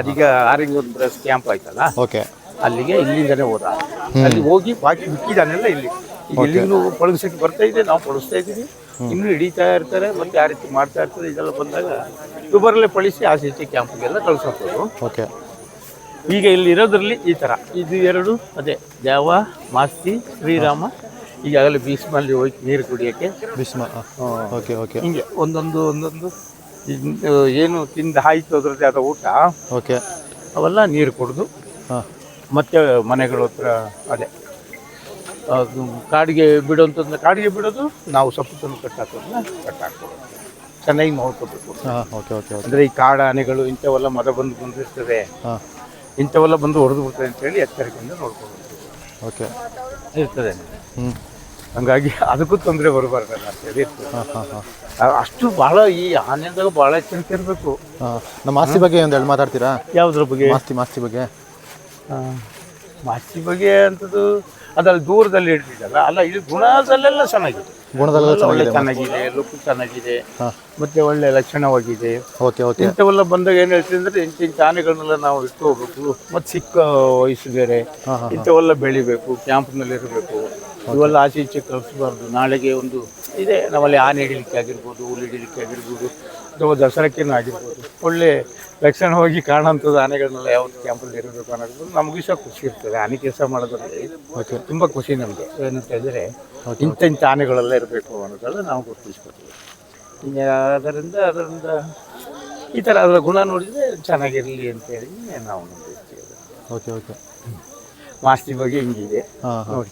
[SPEAKER 1] ಅದೀಗ ಆರಂಗಿ ಒಂದು ಕ್ಯಾಂಪ್ ಆಯ್ತಲ್ಲ?
[SPEAKER 2] ಓಕೆ.
[SPEAKER 1] ಅಲ್ಲಿಗೆ ಇಲ್ಲಿಂದನೇ ಹೋದ. ಅಲ್ಲಿ ಹೋಗಿ ಬಾಕಿ ಮಿಕ್ಕಿದಾನೆಲ್ಲ ಇಲ್ಲಿ. ಈಗ ಇಲ್ಲಿಗೂ ಪಳಗಿಸಕ್ಕೆ ಬರ್ತಾ ಇದೆ ನಾವು ಪಳಗಿಸ್ತಾ ಇದ್ದೀವಿ. ಇನ್ನು ಹಿಡಿತಾ ಇರ್ತಾರೆ ಮತ್ತೆ ಆ ರೀತಿ ಮಾಡ್ತಾ ಇರ್ತಾರೆ. ಇದೆಲ್ಲ ಬಂದಾಗ ದುಬರಲ್ಲೇ ಪಳಿಸಿ ಆ ಸಿಟಿ ಕ್ಯಾಂಪ್ಗೆಲ್ಲ ಕಳ್ಸೋದು.
[SPEAKER 2] ಓಕೆ
[SPEAKER 1] ಈಗ ಇಲ್ಲಿ ಇರೋದ್ರಲ್ಲಿ ಈ ಥರ ಇದು ಎರಡು ಅದೇ ದೇವ ಮಾಸ್ತಿ ಶ್ರೀರಾಮ. ಈಗಾಗಲೇ ಬೀಸ್ಮಲ್ಲಿ ಹೋಗಿ ನೀರು ಕುಡಿಯೋಕ್ಕೆ.
[SPEAKER 2] ಭೀಷ್ಮ ಓಕೆ ಓಕೆ
[SPEAKER 1] ಹಿಂಗೆ ಒಂದೊಂದು ಒಂದೊಂದು. ಏನು ತಿಂದು ಆಯಿತು ಅದರದ್ದೇ ಆದ ಊಟ.
[SPEAKER 2] ಓಕೆ
[SPEAKER 1] ಅವೆಲ್ಲ ನೀರು ಕುಡಿದು
[SPEAKER 2] ಹಾಂ.
[SPEAKER 1] ಮತ್ತೆ ಮನೆಗಳ ಹತ್ರ ಅದೇ. ಕಾಡಿಗೆ ಬಿಡುವಂಥದ್ದು ಕಾಡಿಗೆ ಬಿಡೋದು? ನಾವು ಸೊಪ್ಪು ತಂದು ಕಟ್ಟಾಕೋದನ್ನ ಕಟ್ಟಾಕೋದು ಚೆನ್ನಾಗಿ ನೋಡ್ಕೋಬೇಕು
[SPEAKER 2] ಹಾಂ ಓಕೆ ಓಕೆ
[SPEAKER 1] ಅಂದರೆ ಈ ಕಾಡ ಆನೆಗಳು ಇಂಥವೆಲ್ಲ ಮದ ಬಂದು ಬಂದಿರ್ತದೆ.
[SPEAKER 2] ಹಾಂ.
[SPEAKER 1] ಇಂಥವೆಲ್ಲ ಬಂದು ಹೊಡೆದು ಬಿಡ್ತದೆ ಅಂತೇಳಿ ಎಚ್ಚರಿಕೆಯಿಂದ ನೋಡ್ಕೋಬೇಕು
[SPEAKER 2] ಓಕೆ.
[SPEAKER 1] ಇರ್ತದೆ.
[SPEAKER 2] ಹ್ಞೂ
[SPEAKER 1] ಹಂಗಾಗಿ ಅದಕ್ಕೂ ತೊಂದರೆ ಬರಬಾರ್ದಲ್ಲ ಅಂತೇಳಿ ಇರ್ತದೆ.
[SPEAKER 2] ಹಾಂ ಹಾಂ ಹಾಂ.
[SPEAKER 1] ಅಷ್ಟು ಭಾಳ ಈ ಆನೆದಾಗ ಭಾಳ ಎಚ್ಚರಿಕೆ ಇರಬೇಕು.
[SPEAKER 2] ನಮ್ಮ ಆಸ್ತಿ ಬಗ್ಗೆ ಒಂದು ಹೇಳಿ ಮಾತಾಡ್ತೀರಾ?
[SPEAKER 1] ಯಾವುದ್ರ ಬಗ್ಗೆ?
[SPEAKER 2] ಮಾಸ್ತಿ ಮಾಸ್ತಿ ಬಗ್ಗೆ.
[SPEAKER 1] ಮಾಸ್ತಿ ಬಗ್ಗೆ ಅಂತದ್ದು ಅದಲ್ಲಿ ದೂರದಲ್ಲಿ ಇಡ್ತಿದ್ದಲ್ಲ ಅಲ್ಲ ಇದು ಗುಣದಲ್ಲೆಲ್ಲ ಚೆನ್ನಾಗಿದೆ.
[SPEAKER 2] ಗುಣದಲ್ಲ
[SPEAKER 1] ಒಳ್ಳೆ ಚೆನ್ನಾಗಿದೆ ಲುಕ್ ಚೆನ್ನಾಗಿದೆ. ಮತ್ತೆ ಒಳ್ಳೆ ಲಕ್ಷಣವಾಗಿದೆ
[SPEAKER 2] ಓಕೆ ಓಕೆ.
[SPEAKER 1] ಇಂಥವೆಲ್ಲ ಬಂದಾಗ ಏನು ಹೇಳ್ತೀವಿ ಅಂದ್ರೆ ಇಂಥ ಇಂಥ ಆನೆಗಳನ್ನೆಲ್ಲ ನಾವು ಇಟ್ಟು ಹೋಗ್ಬೇಕು. ಮತ್ತೆ ಚಿಕ್ಕ ವಯಸ್ಸು ಬೇರೆ. ಇಂಥವೆಲ್ಲ ಬೆಳಿಬೇಕು ಕ್ಯಾಂಪ್ನಲ್ಲಿ ಇರಬೇಕು. ಇವೆಲ್ಲ ಆಚೆ ಈಚೆ ಕಳಿಸ್ಬಾರ್ದು ನಾಳೆಗೆ ಒಂದು ಇದೆ. ನಾವಲ್ಲಿ ಆನೆ ಹಿಡಿಲಿಕ್ಕೆ ಆಗಿರ್ಬೋದು ಹುಲಿ ಹಿಡಿಲಿಕ್ಕೆ ಆಗಿರ್ಬೋದು. ಅಥವಾ ದಸರಾಕ್ಕೇನು ಆಗಿರ್ಬೋದು. ಒಳ್ಳೆ ಲಕ್ಷಣ ಹೋಗಿ ಕಾಣೋಂಥದ್ದು ಆನೆಗಳನ್ನೆಲ್ಲ ಯಾವತ್ತು ಕ್ಯಾಂಪಲ್ಲಿ ಇರಬೇಕು ಅನ್ನೋದು ನಮಗೂ ಸಹ ಖುಷಿ ಇರ್ತದೆ. ಆನೆ ಕೆಲಸ ಮಾಡೋದ್ರಲ್ಲಿ
[SPEAKER 2] ಓಕೆ
[SPEAKER 1] ತುಂಬ ಖುಷಿ ನಮಗೆ. ಏನಂತ ಹೇಳಿದ್ರೆ ಇಂಥ ಇಂಥ ಆನೆಗಳೆಲ್ಲ ಇರಬೇಕು ಅನ್ನೋದೆಲ್ಲ ನಾವು ಗುರುತಿಸ್ಕೊತೀವಿ. ಹಿಂಗೆ ಅದರಿಂದ ಅದರಿಂದ ಈ ಥರ ಅದರ ಗುಣ ನೋಡಿದರೆ ಚೆನ್ನಾಗಿರಲಿ ಅಂತೇಳಿ ನಾವು ನಂಬಿರ್ತೀವಿ.
[SPEAKER 2] ಓಕೆ ಓಕೆ
[SPEAKER 1] ಮಾಸ್ತಿ ಬಗ್ಗೆ ಹಿಂಗಿದೆ. ನೋಡಿ.